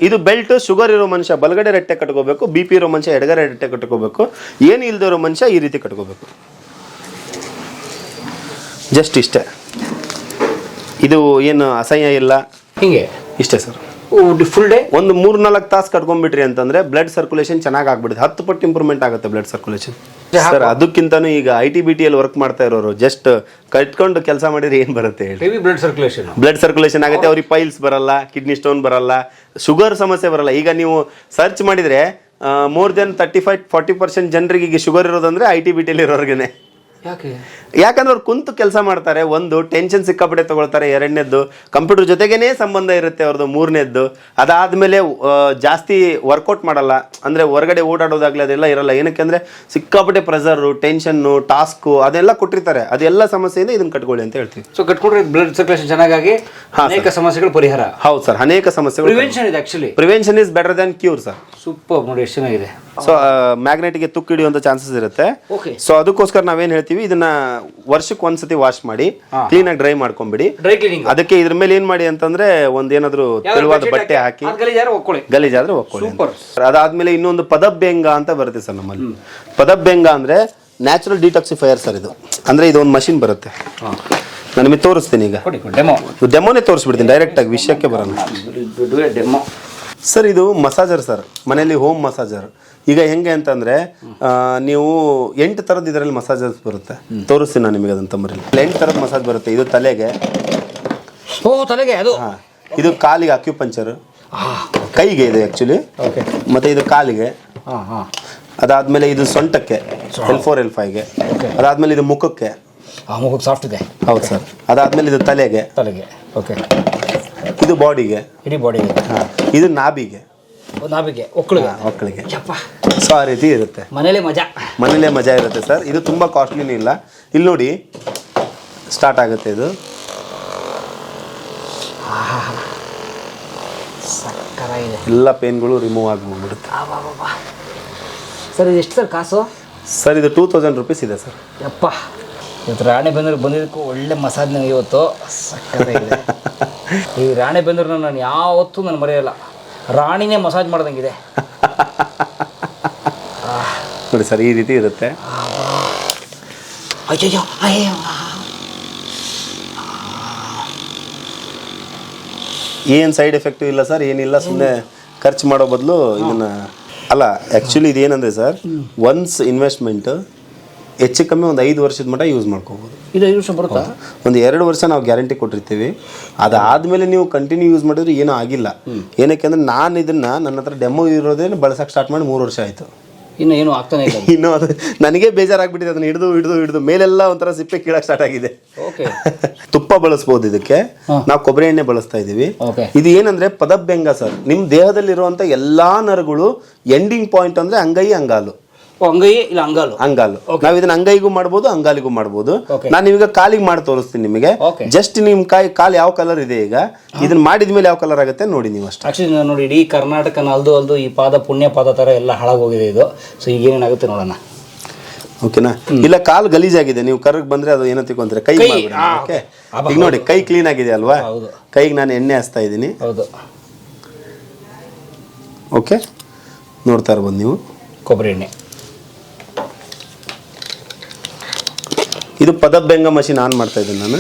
ಇದು ಬೆಲ್ಟ್ ಶುಗರ್ ಇರೋ ಮನುಷ್ಯ ಬಲಗಡೆ ರೆಟ್ಟೆ ಕಟ್ಕೋಬೇಕು ಬಿ ಪಿ ಇರೋ ಮನುಷ್ಯ ಎಡಗಡೆ ರೆಟ್ಟೆ ಕಟ್ಕೋಬೇಕು. ಏನು ಇಲ್ದಿರೋ ಇರೋ ಮನುಷ್ಯ ಈ ರೀತಿ ಕಟ್ಕೋಬೇಕು. ಜಸ್ಟ್ ಇಷ್ಟೇ. ಇದು ಏನು ಅಸಹ್ಯ ಇಲ್ಲ? ಹಿಂಗೆ? ಇಷ್ಟೇ ಸರ್. ಫುಲ್ ಡೇ ಒಂದು ಮೂರ್ ನಾಲ್ಕು ತಾಸು ಕಟ್ಕೊಂಡ್ಬಿಟ್ರಿ ಅಂತಂದ್ರೆ ಬ್ಲಡ್ ಸರ್ಕ್ಯುಲೇಷನ್ ಚೆನ್ನಾಗಿ ಆಗ್ಬಿಡುತ್ತೆ. ಹತ್ತು ಪಟ್ಟು ಇಂಪ್ರೂವ್ಮೆಂಟ್ ಆಗುತ್ತೆ ಬ್ಲಡ್ ಸರ್ಕ್ಯುಲೇಷನ್ ಸರ್ ಅದಕ್ಕಿಂತನೂ ಈಗ ಐ ಟಿ ಬಿ ಟಿಯಲ್ಲಿ ವರ್ಕ್ ಮಾಡ್ತಾ ಇರೋರು ಜಸ್ಟ್ ಕಟ್ಕೊಂಡು ಕೆಲಸ ಮಾಡಿದ್ರೆ ಏನು ಬರುತ್ತೆ ಹೇಳಿ. Heavy blood circulation blood circulation ಆಗುತ್ತೆ ಅವ್ರಿಗೆ ಪೈಲ್ಸ್ ಬರಲ್ಲ ಕಿಡ್ನಿ ಸ್ಟೋನ್ ಬರಲ್ಲ ಶುಗರ್ ಸಮಸ್ಯೆ ಬರಲ್ಲ. ಈಗ ನೀವು ಸರ್ಚ್ ಮಾಡಿದ್ರೆ more than thirty five forty percent ಜನರಿಗೆ ಈಗ ಶುಗರ್ ಇರೋದಂದ್ರೆ ಐ ಟಿ ಬಿ ಟಿಯಲ್ಲಿ ಅಲ್ಲಿ ಯಾಕೆ ಯಾಕಂದ್ರೆ ಅವ್ರು ಕುಂತು ಕೆಲಸ ಮಾಡ್ತಾರೆ. ಒಂದು ಟೆನ್ಷನ್ ಸಿಕ್ಕಾಪಟ್ಟೆ ತಗೊಳ್ತಾರೆ. ಎರಡನೇದ್ದು ಕಂಪ್ಯೂಟರ್ ಜೊತೆಗೇನೆ ಸಂಬಂಧ ಇರುತ್ತೆ ಅವ್ರದ್ದು ಮೂರನೇದ್ದು ಅದಾದ್ಮೇಲೆ ಜಾಸ್ತಿ ವರ್ಕೌಟ್ ಮಾಡಲ್ಲ. ಅಂದ್ರೆ ಹೊರಗಡೆ ಓಡಾಡೋದಾಗ್ಲಿ ಅದೆಲ್ಲ ಇರಲ್ಲ. ಏನಕ್ಕೆ ಅಂದ್ರೆ ಸಿಕ್ಕಾಪಟ್ಟೆ ಪ್ರೆಸರು ಟೆನ್ಷನ್ನು ಟಾಸ್ಕು ಅದೆಲ್ಲ ಕೊಟ್ಟಿರ್ತಾರೆ. ಅದೆಲ್ಲ ಸಮಸ್ಯೆಯಿಂದ ಇದನ್ನ ಕಟ್ಕೊಳ್ಳಿ ಅಂತ ಹೇಳ್ತೀವಿ. ಸೊ ಕಟ್ಕೊಂಡ್ರೆ ಬ್ಲಡ್ ಸರ್ಕ್ಯುಲೇಷನ್ ಚೆನ್ನಾಗಿ ಅನೇಕ ಸಮಸ್ಯೆಗಳು ಪರಿಹಾರ. ಹೌದು ಸರ್ ಅನೇಕ ಸಮಸ್ಯೆಗಳು ಪ್ರಿವೆನ್ಷನ್ ಇದೆ actually prevention is better than cure sir super ನೋಡಿ ಎಷ್ಟು ಚೆನ್ನಾಗಿದೆ. ಸೊ ಮ್ಯಾಗ್ನೆಟ್ಗೆ ತುಕ್ಕಿಡಿಯೋ ಹಿಡಿಯುವಂತ ಚಾನ್ಸಸ್ ಇರುತ್ತೆ. ಓಕೆ ಸೊ ಅದಕ್ಕೋಸ್ಕರ ನಾವೇನು ಹೇಳ್ತೀವಿ ಇದನ್ನ ವರ್ಷಕ್ಕೆ ಒಂದ್ಸತಿ ವಾಶ್ ಮಾಡಿ ಕ್ಲೀನ್ ಆಗಿ ಡ್ರೈ ಮಾಡ್ಕೊಂಡ್ಬಿಡಿ ಡ್ರೈ ಕ್ಲೀನಿಂಗ್ ಅದಕ್ಕೆ ಇದ್ರ ಮೇಲೆ ಏನ್ ಮಾಡಿ ಅಂತಂದ್ರೆ ಒಂದೇನಾದ್ರೂ ತೆಳುವಾದ ಬಟ್ಟೆ ಹಾಕಿ ಗಲೀಜಾದ್ರೆ ಒಕ್ಕೊಳ್ಳಿ. ಅದಾದ್ಮೇಲೆ ಇನ್ನೊಂದು ಪದಬ್ಬೆಂಗ ಅಂತ ಬರುತ್ತೆ ಸರ್ ನಮ್ಮಲ್ಲಿ ಪದಬ್ಬೆಂಗ ಅಂದ್ರೆ ನ್ಯಾಚುರಲ್ ಡಿಟಾಕ್ಸಿಫೈಯರ್ ಸರ್ ಇದು ಅಂದ್ರೆ ಇದು ಒಂದು ಮಷಿನ್ ಬರುತ್ತೆ ನಾನು ನಿಮಗೆ ತೋರಿಸ್ತೀನಿ ಈಗ ಡೆಮೋನೇ ತೋರಿಸ್ಬಿಡ್ತೀನಿ ಡೈರೆಕ್ಟ್ ಆಗಿ ವಿಷಯಕ್ಕೆ ಬರೋಣ ಡೆಮೋ ಸರ್ ಇದು ಮಸಾಜರ್ ಸರ್. ಮನೆಯಲ್ಲಿ ಹೋಮ್ ಮಸಾಜರ್. ಈಗ ಹೆಂಗೆ ಅಂತಂದ್ರೆ ನೀವು ಎಂಟು ಥರದ ಇದರಲ್ಲಿ ಮಸಾಜರ್ಸ್ ಬರುತ್ತೆ. ತೋರಿಸ್ತೀನಿ ನಾನು ನಿಮಗೆ ಅದನ್ನ ತಂಬರಲ್ಲಿ ಎಂಟು ಥರದ ಮಸಾಜ್ ಬರುತ್ತೆ. ಇದು ತಲೆಗೆ. ಓ ತಲೆಗೆ ಅದು? ಹಾಂ. ಇದು ಕಾಲಿಗೆ ಅಕ್ಯುಪಂಚರ್ ಕೈಗೆ ಇದೆ ಆ್ಯಕ್ಚುಲಿ ಓಕೆ ಮತ್ತೆ ಇದು ಕಾಲಿಗೆ. ಹಾಂ ಹಾಂ ಅದಾದ್ಮೇಲೆ ಇದು ಸೊಂಟಕ್ಕೆ. ಎಲ್ ಫೋರ್ ಎಲ್ ಫೈವ್ಗೆ ಅದಾದಮೇಲೆ ಇದು ಮುಖಕ್ಕೆ. ಮುಖಕ್ಕೆ ಸಾಫ್ಟ್ ಇದೆ. ಹೌದು ಸರ್. ಅದಾದಮೇಲೆ ಇದು ತಲೆಗೆ. ತಲೆಗೆ. ಓಕೆ ಇದು ಬಾಡಿಗೆ ಇಡೀ ಬಾಡಿಗೆ ಹಾಂ. ಇದು ನಾಭಿಗೆ. ನಾಭಿಗೆ ಒಕ್ಕಳಿಗೆ. ಒಕ್ಕಳಿಗೆ. ಯಪ್ಪ. ಸೊ ಆ ರೀತಿ ಇರುತ್ತೆ. ಮನೇಲಿ ಮಜಾ. ಮನೇಲೇ ಮಜಾ ಇರುತ್ತೆ ಸರ್. ಇದು ತುಂಬ ಕಾಸ್ಟ್ಲಿನೂ ಇಲ್ಲ. ಇಲ್ಲಿ ನೋಡಿ ಸ್ಟಾರ್ಟ್ ಆಗುತ್ತೆ ಇದು. ಸಕ್ಕರ ಇದೆ ಎಲ್ಲ ಪೇನ್ಗಳು ರಿಮೂವ್ ಆಗಿಬಿಡುತ್ತೆ ಸರ್ ಇದು ಎಷ್ಟು ಸರ್ ಕಾಸು? ಸರ್ ಇದು ಟೂ ತೌಸಂಡ್ ರುಪೀಸ್ ಇದೆ ಸರ್. ಯಪ್ಪ. ಇವತ್ತು ರಾಣೆಬೆನ್ನೂರು ಬಂದಿದ್ದಕ್ಕೂ ಒಳ್ಳೆ ಮಸಾಜ್ ನನಗೆ ಇವತ್ತು. ಸಕ್ಕರ ಇದೆ ರಾಣಿ ಬೆಂದೂರನ್ನ ನಾನು ಯಾವತ್ತೂ ನಾನು ಮರೆಯಲ್ಲ. ರಾಣಿನೇ ಮಸಾಜ್ ಮಾಡ್ದಂಗಿದೆ. ನೋಡಿ ಸರ್ ಈ ರೀತಿ ಇರುತ್ತೆ. ಅಯ್ಯೋ ಏನು ಸೈಡ್ ಎಫೆಕ್ಟು ಇಲ್ಲ ಸರ್ ಏನಿಲ್ಲ ಸುಮ್ಮನೆ ಖರ್ಚು ಮಾಡೋ ಬದಲು ಇದನ್ನು ಅಲ್ಲ ಆ್ಯಕ್ಚುಲಿ ಇದೇನಂದರೆ ಸರ್ ಒನ್ಸ್ ಇನ್ವೆಸ್ಟ್ಮೆಂಟ್ ಹೆಚ್ಚು ಕಮ್ಮಿ ಒಂದು ಐದು ವರ್ಷದ ಮಟ್ಟ ಯೂಸ್ ಮಾಡ್ಕೋಬೋದು. ಇದು ಐದು ವರ್ಷ ಬರುತ್ತಾ? ಒಂದು ಎರಡು ವರ್ಷ ನಾವು ಗ್ಯಾರಂಟಿ ಕೊಟ್ಟಿರ್ತೀವಿ. ಅದಾದ್ಮೇಲೆ ನೀವು ಕಂಟಿನ್ಯೂ ಯೂಸ್ ಮಾಡಿದ್ರೆ ಏನೂ ಆಗಿಲ್ಲ. ಏನಕ್ಕೆ ಅಂದ್ರೆ ನಾನು ಇದನ್ನ ನನ್ನ ಹತ್ರ ಡೆಮೋ ಇರೋದೇ ಬಳಸಕ್ಕೆ ಸ್ಟಾರ್ಟ್ ಮಾಡಿ ಮೂರು ವರ್ಷ ಆಯಿತು. ಇನ್ನು ಏನು ಆಗ್ತಾನೆ ಇಲ್ಲ. ಇನ್ನು ಅದು ನನಗೆ ಬೇಜಾರಾಗ್ಬಿಟ್ಟಿದೆ ಅದನ್ನ ಹಿಡಿದು ಹಿಡಿದು ಹಿಡಿದು. ಮೇಲೆಲ್ಲ ಒಂಥರ ಸಿಪ್ಪೆ ಕೀಳಕ್ಕೆ ಸ್ಟಾರ್ಟ್ ಆಗಿದೆ. ಓಕೆ ತುಪ್ಪ ಬಳಸ್ಬೋದು ಇದಕ್ಕೆ. ನಾವು ಕೊಬ್ಬರಿ ಎಣ್ಣೆ ಬಳಸ್ತಾ ಇದ್ದೀವಿ. ಇದು ಏನಂದ್ರೆ ಪದಬ್ಯಂಗ ಸರ್. ನಿಮ್ಮ ದೇಹದಲ್ಲಿರುವಂಥ ಎಲ್ಲಾ ನರಗಳು ಎಂಡಿಂಗ್ ಪಾಯಿಂಟ್ ಅಂದ್ರೆ ಅಂಗೈ ಅಂಗಾಲು. ಅಂಗೈ ಇಲ್ಲ ಅಂಗಾಲು. ಅಂಗಾಲು. ನಾವ್ ಇದನ್ನ ಅಂಗೈಗೂ ಮಾಡಬಹುದು ಅಂಗಾಲಿಗೂ ಮಾಡಬಹುದು. ನಾನು ಇವಾಗ ಕಾಲಿಗೆ ಮಾಡಿ ತೋರಿಸ್ತೀನಿ ನಿಮಗೆ. ಜಸ್ಟ್ ನಿಮ್ ಕಾಯಿ ಕಾಲು ಯಾವ ಕಲರ್ ಇದೆ ಈಗ? ಇದನ್ನ ಮಾಡಿದ್ಮೇಲೆ ಯಾವ ಕಲರ್ ಆಗುತ್ತೆ ನೋಡಿ ನೀವು ಅಷ್ಟೇ. ಆಕ್ಚುಲಿ ನೋಡಿ ಇಡೀ ಕರ್ನಾಟಕ ಅಲ್ದು ಅಲ್ದು ಈ ಪಾದ ಪುಣ್ಯ ಪಾದ ತರ ಎಲ್ಲ ಹಾಳಾಗೋಗಿದೆ ಇದು. ಸೊ ಈಗ ಏನೇನಾಗುತ್ತೆ ನೋಡೋಣ. ಓಕೆನಾ ಇಲ್ಲ ಕಾಲು ಗಲೀಜಾಗಿದೆ. ನೀವು ಕರ್ಗ್ ಬಂದ್ರೆ ಅದು ಏನೋ ತಿಳ್ಕೊಂತಾರೆ? ಕೈ ಈಗ ನೋಡಿ ಕೈ ಕ್ಲೀನ್ ಆಗಿದೆ ಅಲ್ವಾ? ಹೌದು. ಕೈಗೆ ನಾನು ಎಣ್ಣೆ ಹಚ್ತಾ ಇದ್ದೀನಿ. ಹೌದು. ಓಕೆ ನೋಡ್ತಾ ಇರ್ಬೋದು ನೀವು. ಕೊಬ್ಬರಿ ಎಣ್ಣೆ. ಇದು ಪದಬೆಂಗ ಮಷಿನ್ ಆನ್ ಮಾಡ್ತಾ ಇದ್ದೀನಿ ನಾನು.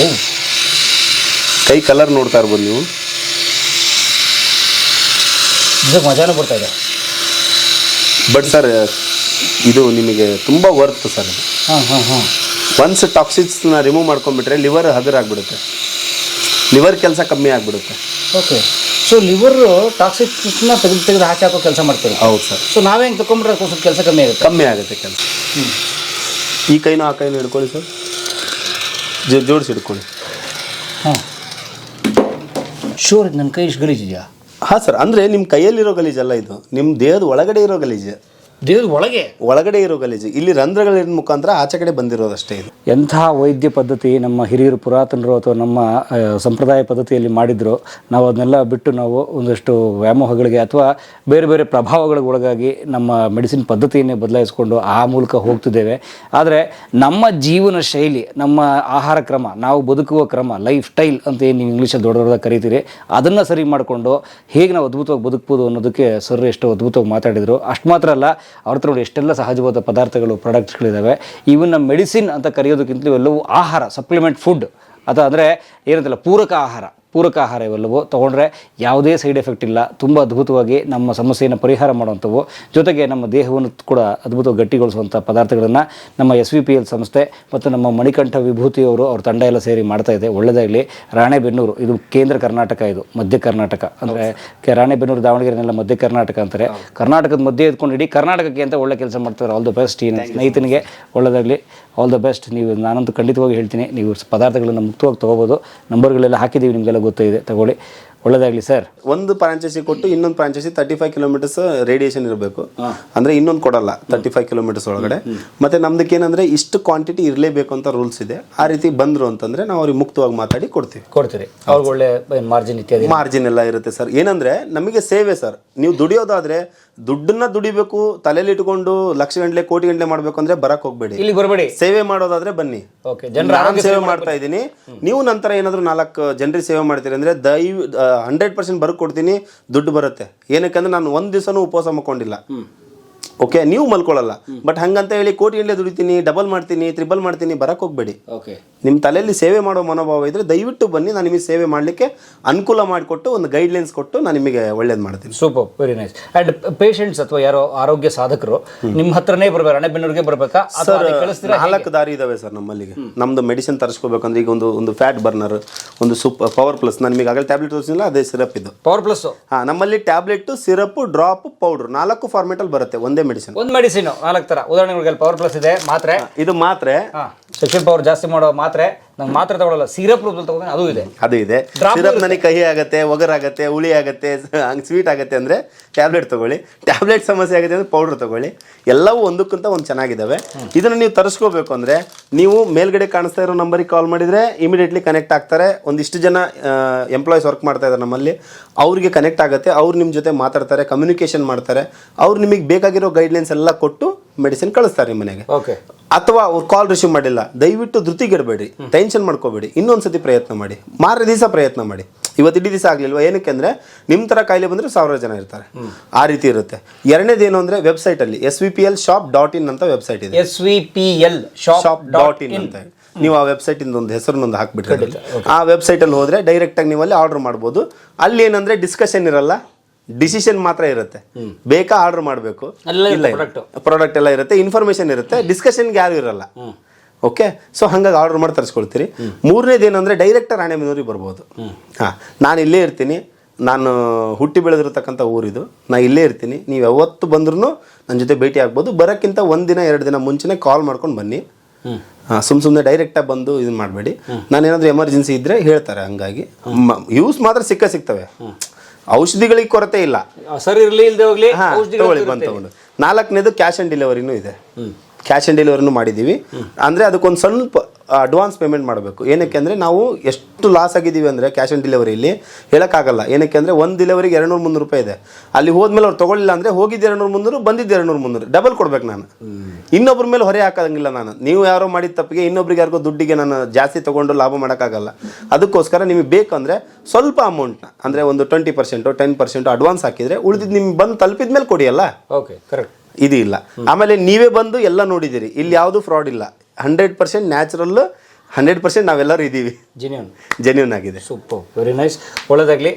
ಓ. ಕೈ ಕಲರ್ ನೋಡ್ತಾ ಇರ್ಬೋದು ನೀವು. ಮಜಾನೂ ಬರ್ತಾ ಇದೆ. ಬಟ್ ಸರ್ ಇದು ನಿಮಗೆ ತುಂಬ ವರ್ತ್ ಸರ್ ಹಾಂ ಹಾಂ ಹಾಂ. ಒನ್ಸ್ ಟಾಕ್ಸಿಕ್ಸ್ನ ರಿಮೂವ್ ಮಾಡ್ಕೊಂಡ್ಬಿಟ್ರೆ ಲಿವರ್ ಹದರಾಗ್ಬಿಡುತ್ತೆ ಲಿವರ್ ಕೆಲಸ ಕಮ್ಮಿ ಆಗಿಬಿಡುತ್ತೆ. ಓಕೆ ಸೊ ಲಿವರು ಟಾಕ್ಸಿಕ್ಸ್ನ ತೆಗೆದು ತೆಗೆದು ಹಾಕಿ ಹಾಕೋ ಕೆಲಸ ಮಾಡ್ತೀವಿ ಹೌದು ಸರ್ ಸೊ ನಾವೇ ಹೆಂಗೆ ತಗೊಂಡ್ರೆ ಸ್ವಲ್ಪ ಕೆಲಸ ಕಮ್ಮಿ ಆಗುತ್ತೆ? ಕಮ್ಮಿ ಆಗುತ್ತೆ ಕೆಲಸ. ಈ ಕೈನ ಆ ಕೈನೂ ಹಿಡ್ಕೊಳ್ಳಿ ಸರ್. ಜೋಡಿಸಿ ಹಿಡ್ಕೊಳ್ಳಿ. ಹಾಂ. ಶೋರ್ ನನ್ನ ಕೈ ಇಷ್ಟು ಗಲೀಜಿದೆಯಾ ಹಾಂ ಸರ್ ಅಂದರೆ ನಿಮ್ಮ ಕೈಯಲ್ಲಿರೋ ಗಲೀಜಲ್ಲ ಇದು. ನಿಮ್ಮ ದೇಹದ ಒಳಗಡೆ ಇರೋ ಗಲೀಜು. ದೇಹದ ಒಳಗೆ. ಒಳಗಡೆ ಇರೋ ಗಲೀಜು. ಇಲ್ಲಿ ರಂಧ್ರಗಳಿನ ಮುಖಾಂತರ ಆಚೆ ಕಡೆ ಬಂದಿರೋದಷ್ಟೇ ಇದು. ಎಂಥ ವೈದ್ಯ ಪದ್ಧತಿ ನಮ್ಮ ಹಿರಿಯರು ಪುರಾತನರು ಅಥವಾ ನಮ್ಮ ಸಂಪ್ರದಾಯ ಪದ್ಧತಿಯಲ್ಲಿ ಮಾಡಿದ್ರು ನಾವು ಅದನ್ನೆಲ್ಲ ಬಿಟ್ಟು ನಾವು ಒಂದಷ್ಟು ವ್ಯಾಮೋಹಗಳಿಗೆ ಅಥವಾ ಬೇರೆ ಬೇರೆ ಪ್ರಭಾವಗಳಿಗೆ ಒಳಗಾಗಿ ನಮ್ಮ ಮೆಡಿಸಿನ್ ಪದ್ಧತಿಯನ್ನೇ ಬದಲಾಯಿಸಿಕೊಂಡು ಆ ಮೂಲಕ ಹೋಗ್ತಿದ್ದೇವೆ. ಆದರೆ ನಮ್ಮ ಜೀವನ ಶೈಲಿ ನಮ್ಮ ಆಹಾರ ಕ್ರಮ ನಾವು ಬದುಕುವ ಕ್ರಮ ಲೈಫ್ ಸ್ಟೈಲ್ ಅಂತ ಏನು ನೀವು ಇಂಗ್ಲೀಷಲ್ಲಿ ದೊಡ್ಡ ದೊಡ್ಡದಾಗಿ ಕರಿತೀರಿ ಅದನ್ನು ಸರಿ ಮಾಡಿಕೊಂಡು ಹೇಗೆ ನಾವು ಅದ್ಭುತವಾಗಿ ಬದುಕ್ಬೋದು ಅನ್ನೋದಕ್ಕೆ ಸರ್ ಎಷ್ಟು ಅದ್ಭುತವಾಗಿ ಮಾತಾಡಿದರು. ಅಷ್ಟು ಮಾತ್ರ ಅಲ್ಲ ಅವ್ರ ಹತ್ರ ಎಷ್ಟೆಲ್ಲ ಸಹಜವಾದ ಪದಾರ್ಥಗಳು ಪ್ರಾಡಕ್ಟ್ಸ್ಗಳಿದ್ದಾವೆ ಇವನ್ನ ಮೆಡಿಸಿನ್ ಅಂತ ಕರೆಯೋದಕ್ಕಿಂತಲೂ ಎಲ್ಲವೂ ಆಹಾರ ಸಪ್ಲಿಮೆಂಟ್ ಫುಡ್ ಅಥವಾ ಅಂದರೆ ಏನಂತಲ್ಲ, ಪೂರಕ ಆಹಾರ. ಪೂರಕ ಆಹಾರ ಇವೆಲ್ಲವೋ ತೊಗೊಂಡ್ರೆ ಯಾವುದೇ ಸೈಡ್ ಎಫೆಕ್ಟ್ ಇಲ್ಲ. ತುಂಬ ಅದ್ಭುತವಾಗಿ ನಮ್ಮ ಸಮಸ್ಯೆಯನ್ನು ಪರಿಹಾರ ಮಾಡುವಂಥವು. ಜೊತೆಗೆ ನಮ್ಮ ದೇಹವನ್ನು ಕೂಡ ಅದ್ಭುತವಾಗಿ ಗಟ್ಟಿಗೊಳಿಸುವಂಥ ಪದಾರ್ಥಗಳನ್ನು ನಮ್ಮ ಎಸ್ ವಿ ಪಿ ಎಲ್ ಸಂಸ್ಥೆ ಮತ್ತು ನಮ್ಮ ಮಣಿಕಂಠ ವಿಭೂತಿಯವರು ಅವ್ರ ತಂಡ ಎಲ್ಲ ಸೇರಿ ಮಾಡ್ತಾ ಇದೆ. ಒಳ್ಳೆಯದಾಗಲಿ. ರಾಣೆಬೆನ್ನೂರು ಇದು ಕೇಂದ್ರ ಕರ್ನಾಟಕ ಇದು ಮಧ್ಯ ಕರ್ನಾಟಕ. ಅಂದರೆ ರಾಣೆಬೆನ್ನೂರು ದಾವಣಗೆರೆನೆಲ್ಲ ಮಧ್ಯ ಕರ್ನಾಟಕ ಅಂತಾರೆ. ಕರ್ನಾಟಕದ ಮಧ್ಯೆ ಎತ್ಕೊಂಡು ಇಡೀ ಕರ್ನಾಟಕಕ್ಕೆ ಅಂತ ಒಳ್ಳೆ ಕೆಲಸ ಮಾಡ್ತಾರೆ. ಆಲ್ ದ ಬೆಸ್ಟ್ ಈ ಸ್ನೇಹಿತನಿಗೆ ಒಳ್ಳೆಯದಾಗಲಿ ಆಲ್ ದ ಬೆಸ್ಟ್ ನೀವು ನಾನಂತೂ ಖಂಡಿತವಾಗಿ ಹೇಳ್ತೀನಿ. ನೀವು ಪದಾರ್ಥಗಳನ್ನು ಮುಕ್ತವಾಗಿ ತೊಗೋಬೋದು. ನಂಬರ್ಗಳೆಲ್ಲ ಹಾಕಿದ್ದೀವಿ ನಿಮಗೆಲ್ಲ ಗೊತ್ತಿದೆ. ತಗೊಳ್ಳಿ. ಒಳ್ಳೇದಾಗಲಿ ಸರ್ ಒಂದು ಫ್ರಾಂಚೈಸಿ ಕೊಟ್ಟು ಇನ್ನೊಂದು franchise thirty five kilometres radiation ಇರಬೇಕು ಅಂದರೆ ಇನ್ನೊಂದು ಕೊಡಲ್ಲ ತರ್ಟಿ ಫೈವ್ ಕಿಲೋಮೀಟರ್ಸ್ ಒಳಗಡೆ ಮತ್ತೆ ನಮ್ದಕ್ಕೆ ಏನಂದ್ರೆ ಇಷ್ಟು ಕ್ವಾಂಟಿಟಿ ಇರಲೇಬೇಕು ಅಂತ ರೂಲ್ಸ್ ಇದೆ. ಆ ರೀತಿ ಬಂದ್ರು ಅಂತಂದ್ರೆ ನಾವು ಅವ್ರಿಗೆ ಮುಕ್ತವಾಗಿ ಮಾತಾಡಿ ಕೊಡ್ತೀವಿ. ಕೊಡ್ತೀರಿ. ಅವ್ರಿಗೆ ಒಳ್ಳೆ ಮಾರ್ಜಿನ್ ಇತ್ಯಾದಿ? ಮಾರ್ಜಿನ್ ಎಲ್ಲ ಇರುತ್ತೆ ಸರ್ ಏನಂದ್ರೆ ನಮಗೆ ಸೇವೆ ಸರ್ ನೀವು ದುಡಿಯೋದಾದ್ರೆ ದುಡ್ಡನ್ನ ದುಡಿಬೇಕು ತಲೆಯಲ್ಲಿ ಇಟ್ಕೊಂಡು ಲಕ್ಷ ಗಂಟ್ಲೆ ಕೋಟಿ ಗಂಟ್ಲೆ ಮಾಡ್ಬೇಕು ಅಂದ್ರೆ ಬರಕ್ ಹೋಗ್ಬೇಡಿ. ಇಲ್ಲಿ ಬರಬೇಡಿ. ಸೇವೆ ಮಾಡೋದಾದ್ರೆ ಬನ್ನಿ. ನಾನು ಸೇವೆ ಮಾಡ್ತಾ ಇದ್ದೀನಿ. ನೀವು ನಂತರ ಏನಾದ್ರು ನಾಲ್ಕು ಜನರಿಗೆ ಸೇವೆ ಮಾಡ್ತೀರಿ ಅಂದ್ರೆ ದಯವ್ ಹಂಡ್ರೆಡ್ ಪರ್ಸೆಂಟ್ ಬರಕ್ ಕೊಡ್ತೀನಿ ದುಡ್ಡು ಬರುತ್ತೆ. ಏನಕ್ಕಂದ್ರೆ ನಾನು ಒಂದ್ ದಿವಸನೂ ಉಪವಾಸ ಮಾಡ್ಕೊಂಡಿಲ್ಲ ಓಕೆ ನೀವು ಮಲ್ಕೊಳ್ಳಲ್ಲ. ಬಟ್ ಹಂಗಂತ ಹೇಳಿ ಕೋಟಿ ಗಂಟೆ ದುಡಿತೀನಿ ಡಬಲ್ ಮಾಡ್ತೀನಿ ತ್ರಿಬಲ್ ಮಾಡ್ತೀನಿ ಬರಕ್ ಹೋಗ್ಬೇಡಿ. ಓಕೆ ನಿಮ್ಮ ತಲೆಯಲ್ಲಿ ಸೇವೆ ಮಾಡೋ ಮನೋಭಾವ ಇದ್ರೆ ದಯವಿಟ್ಟು ಬನ್ನಿ ನಾನು ನಿಮಗೆ ಸೇವೆ ಮಾಡಲಿಕ್ಕೆ ಅನುಕೂಲ ಮಾಡಿಕೊಟ್ಟು ಒಂದು ಗೈಡ್ಲೈನ್ಸ್ ಕೊಟ್ಟು ನಾನು ನಿಮಗೆ ಒಳ್ಳೇದು ಮಾಡ್ತೀನಿ. Super very nice and patients ಅಥವಾ ಯಾರೋ ಆರೋಗ್ಯ ಸಾಧಕರು ನಿಮ್ಮ ಹತ್ರನೇ ಬರ್ಬೇಕು? ಅಣೆಬೆನ್ನೂರಿಗೆ ಬರ್ಬೇಕಾ? ಕಳಿಸ್ತೀರಾ ನಾಲ್ಕು ದಾರಿ ಇದಾವೆ ಸರ್ ನಮ್ಮಲ್ಲಿಗೆ. ನಮ್ದು ಮೆಡಿಸಿನ್ ತರಿಸ್ಕೋಬೇಕಂದ್ರೆ ಈಗ ಒಂದು ಒಂದು ಫ್ಯಾಟ್ ಬರ್ನರ್ ಒಂದು ಸೂಪ್ ಪವರ್ ಪ್ಲಸ್ ನಾನು ನಿಮಗೆ ಆಗಲೇ ಟ್ಯಾಬ್ಲೆಟ್ ತೋರಿಸಿಲ್ಲ ಅದೇ ಸಿರಪ್ ಇದು. ಪವರ್ ಪ್ಲಸ್ ಹಾ ನಮ್ಮಲ್ಲಿ ಟ್ಯಾಬ್ಲೆಟ್ ಸಿರಪ್ ಡ್ರಾಪ್ ಪೌಡರ್ ನಾಲ್ಕು ಫಾರ್ಮೆಟಲ್ಲಿ ಬರುತ್ತೆ ಒಂದೇ ಮೆಡಿಸಿನ್ ಒಂದು ಮೆಡಿಸಿನ್ ನಾಲ್ಕು ತರ ಉದಾಹರಣೆಗಳಿಗೆ ಪವರ್ ಪ್ಲಸ್ ಇದೆ ಮಾತ್ರೆ. ಇದು ಮಾತ್ರೆ. ಸೆಕ್ಷನ್ ಪವರ್ ಜಾಸ್ತಿ ಮಾಡೋ ಮಾತ್ರೆ ನಂಗೆ ಮಾತ್ರ ತಗೊಳ್ಳಲ್ಲ ಸಿರಪ್ ರೂಪದಲ್ಲಿ ತಗೊಂಡ್ರೆ ಅದು ಇದೆ. ಅದು ಇದೆ. ಸಿರಪ್ ನನಗೆ ಕಹಿ ಆಗುತ್ತೆ ಒಗರಾಗತ್ತೆ ಹುಳಿ ಆಗುತ್ತೆ ಹಂಗೆ ಸ್ವೀಟ್ ಆಗುತ್ತೆ ಅಂದರೆ ಟ್ಯಾಬ್ಲೆಟ್ ತಗೊಳ್ಳಿ. ಟ್ಯಾಬ್ಲೆಟ್ ಸಮಸ್ಯೆ ಆಗುತ್ತೆ ಅಂದರೆ ಪೌಡ್ರ್ ತಗೊಳ್ಳಿ. ಎಲ್ಲವೂ ಒಂದಕ್ಕಿಂತ ಒಂದು ಚೆನ್ನಾಗಿದ್ದಾವೆ ಇದನ್ನು ನೀವು ತರಿಸ್ಕೋಬೇಕು ಅಂದರೆ ನೀವು ಮೇಲ್ಗಡೆ ಕಾಣಿಸ್ತಾ ಇರೋ ನಂಬರಿಗೆ ಕಾಲ್ ಮಾಡಿದರೆ ಇಮಿಡಿಯೇಟ್ಲಿ ಕನೆಕ್ಟ್ ಆಗ್ತಾರೆ. ಒಂದಿಷ್ಟು ಜನ ಎಂಪ್ಲಾಯೀಸ್ ವರ್ಕ್ ಮಾಡ್ತಾ ಇದ್ದಾರೆ ನಮ್ಮಲ್ಲಿ. ಅವ್ರಿಗೆ ಕನೆಕ್ಟ್ ಆಗುತ್ತೆ. ಅವ್ರು ನಿಮ್ಮ ಜೊತೆ ಮಾತಾಡ್ತಾರೆ ಕಮ್ಯುನಿಕೇಷನ್ ಮಾಡ್ತಾರೆ. ಅವ್ರು ನಿಮಗೆ ಬೇಕಾಗಿರೋ ಗೈಡ್ಲೈನ್ಸ್ ಎಲ್ಲ ಕೊಟ್ಟು ಮೆಡಿಸಿನ್ ಕಳಿಸ್ತಾರೆ ನಿಮ್ಮ ಮನೆಗೆ. ಓಕೆ ಅಥವಾ ಅವ್ರು ಕಾಲ್ ರಿಸೀವ್ ಮಾಡಿಲ್ಲ ದಯವಿಟ್ಟು ಧೃತಿಗೆಡಬೇಡಿ ಟೆನ್ಷನ್ ಮಾಡ್ಕೋಬೇಡಿ ಇನ್ನೊಂದ್ಸತಿ ಪ್ರಯತ್ನ ಮಾಡಿ ಮಾರನೇ ದಿವಸ ಪ್ರಯತ್ನ ಮಾಡಿ. ಇವತ್ತು ಇಡೀ ದಿವಸ ಆಗ್ಲಿಲ್ವಾ? ಏನಕ್ಕೆ ಅಂದ್ರೆ ನಿಮ್ಮ ಥರ ಕಾಯಿಲೆ ಬಂದ್ರೆ ಸಾವಿರ ಜನ ಇರ್ತಾರೆ. ಆ ರೀತಿ ಇರುತ್ತೆ. ಎರಡನೇದು ಏನು ಅಂದ್ರೆ ವೆಬ್ಸೈಟ್ ಅಲ್ಲಿ S V P L shop dot in ಅಂತ ವೆಬ್ಸೈಟ್ ಇದೆ. S V P L shop dot in ಅಂತ. ನೀವು ಆ ವೆಬ್ಸೈಟ್ ಇಂದ ಒಂದು ಹೆಸರನ್ನೊಂದು ಹಾಕ್ಬಿಟ್ರೆ ಆ ವೆಬ್ಸೈಟ್ ಅಲ್ಲಿ ಹೋದ್ರೆ ಡೈರೆಕ್ಟ್ ಆಗಿ ನೀವು ಅಲ್ಲಿ ಆರ್ಡರ್ ಮಾಡ್ಬೋದು. ಅಲ್ಲಿ ಏನಂದ್ರೆ ಡಿಸ್ಕಷನ್ ಇರಲ್ಲ. ಡಿಸಿಷನ್ ಮಾತ್ರ ಇರುತ್ತೆ. ಬೇಕಾ ಆರ್ಡರ್ ಮಾಡಬೇಕು? ಇಲ್ಲ. ಪ್ರಾಡಕ್ಟ್ ಎಲ್ಲ ಇರುತ್ತೆ ಇನ್ಫಾರ್ಮೇಶನ್ ಇರುತ್ತೆ ಡಿಸ್ಕಷನ್ಗೆ ಯಾರು ಇರಲ್ಲ. ಓಕೆ ಸೊ ಹಂಗಾಗಿ ಆರ್ಡರ್ ಮಾಡಿ ತರಿಸ್ಕೊಳ್ತೀರಿ. ಮೂರನೇದು ಏನಂದ್ರೆ ಡೈರೆಕ್ಟ್ ರಾಣೆಬೆನ್ನೂರಿಗೆ ಬರ್ಬೋದು. ಹಾಂ ನಾನು ಇಲ್ಲೇ ಇರ್ತೀನಿ. ನಾನು ಹುಟ್ಟಿ ಬೆಳೆದಿರತಕ್ಕಂಥ ಊರಿದು. ನಾ ಇಲ್ಲೇ ಇರ್ತೀನಿ. ನೀವು ಯಾವತ್ತು ಬಂದ್ರೂ ನನ್ನ ಜೊತೆ ಭೇಟಿ ಆಗ್ಬೋದು. ಬರೋಕ್ಕಿಂತ ಒಂದಿನ ಎರಡು ದಿನ ಮುಂಚೆನೇ ಕಾಲ್ ಮಾಡ್ಕೊಂಡು ಬನ್ನಿ. ಹಾಂ ಸುಮ್ಮ ಸುಮ್ಮನೆ ಡೈರೆಕ್ಟಾಗಿ ಬಂದು ಇದನ್ನ ಮಾಡಬೇಡಿ. ನಾನೇನಾದರೂ ಎಮರ್ಜೆನ್ಸಿ ಇದ್ದರೆ ಹೇಳ್ತಾರೆ ಹಂಗಾಗಿ. ಯೂಸ್ ಮಾತ್ರ ಸಿಕ್ಕ ಸಿಗ್ತವೆ. ಔಷಧಿಗಳಿಗೆ ಕೊರತೆ ಇಲ್ಲ. ಸರಿ ಇರಲಿ ಇಲ್ಲದೆ ಹೋಗ್ಲಿ ಹಾ ಔಷಧಿಗಳು ತಗೊಳ್ಳಿ ಬಂದು ತಗೊಂಡು. ನಾಲ್ಕನೇದು ಕ್ಯಾಶ್ ಆನ್ ಡೆಲಿವರಿನೂ ಇದೆ. ಕ್ಯಾಶ್ ಆನ್ ಡೆಲಿವರಿನೂ ಮಾಡಿದ್ದೀವಿ. ಅಂದರೆ ಅದಕ್ಕೊಂದು ಸ್ವಲ್ಪ ಅಡ್ವಾನ್ಸ್ ಪೇಮೆಂಟ್ ಮಾಡಬೇಕು. ಏನಕ್ಕೆ ಅಂದರೆ ನಾವು ಎಷ್ಟು ಲಾಸ್ ಆಗಿದ್ದೀವಿ ಅಂದರೆ ಕ್ಯಾಶ್ ಆನ್ ಡೆಲಿವರಿಲಿ ಹೇಳೋಕ್ಕಾಗಲ್ಲ. ಏನಕ್ಕೆ ಅಂದರೆ ಒಂದು ಡೆಲಿವರಿಗೆ ಎರಡು ನೂರು ಮುನ್ನೂರು ರೂಪಾಯಿ ಇದೆ. ಅಲ್ಲಿ ಹೋದ್ಮೇಲೆ ಅವ್ರು ತೊಗೊಳ್ಳಿಲ್ಲ ಅಂದರೆ ಹೋಗಿದ್ದು ಎರಡುನೂರು ಮುನ್ನೂರು ಬಂದಿದ್ದು ಎರಡುನೂರು ಮುನ್ನೂರು. ಡಬಲ್ ಕೊಡ್ಬೇಕು ನಾನು. ಇನ್ನೊಬ್ಬರ ಮೇಲೆ ಹೊರೆ ಹಾಕೋಂಗಿಲ್ಲ ನಾನು. ನೀವು ಯಾರೋ ಮಾಡಿದ ತಪ್ಪಿಗೆ ಇನ್ನೊಬ್ರಿಗೆ ಯಾರಿಗೋ ದುಡ್ಡಿಗೆ ನಾನು ಜಾಸ್ತಿ ತೊಗೊಂಡು ಲಾಭ ಮಾಡೋಕ್ಕಾಗಲ್ಲ. ಅದಕ್ಕೋಸ್ಕರ ನಿಮಗೆ ಬೇಕಂದರೆ ಸ್ವಲ್ಪ ಅಮೌಂಟ್ನ ಅಂದರೆ ಒಂದು twenty percent ten percent advance ಹಾಕಿದರೆ ಉಳಿದಿದ್ದು ನಿಮ್ಗೆ ಬಂದು ತಲುಪಿದ ಮೇಲೆ ಕೊಡಿಯಲ್ಲ ಓಕೆ ಕರೆಕ್ಟ್ ಇದು ಇಲ್ಲ. ಆಮೇಲೆ ನೀವೇ ಬಂದು ಎಲ್ಲ ನೋಡಿದ್ದೀರಿ. ಇಲ್ಲಿ ಯಾವುದು ಫ್ರಾಡ್ ಇಲ್ಲ. Hundred percent natural hundred percent ನಾವೆಲ್ಲರೂ ಇದ್ದೀವಿ. ಜೆನ್ಯೂನ್ ಜೆನ್ಯೂನ್ ಆಗಿದೆ. Super very nice ಒಳ್ಳೆದಾಗಲಿ.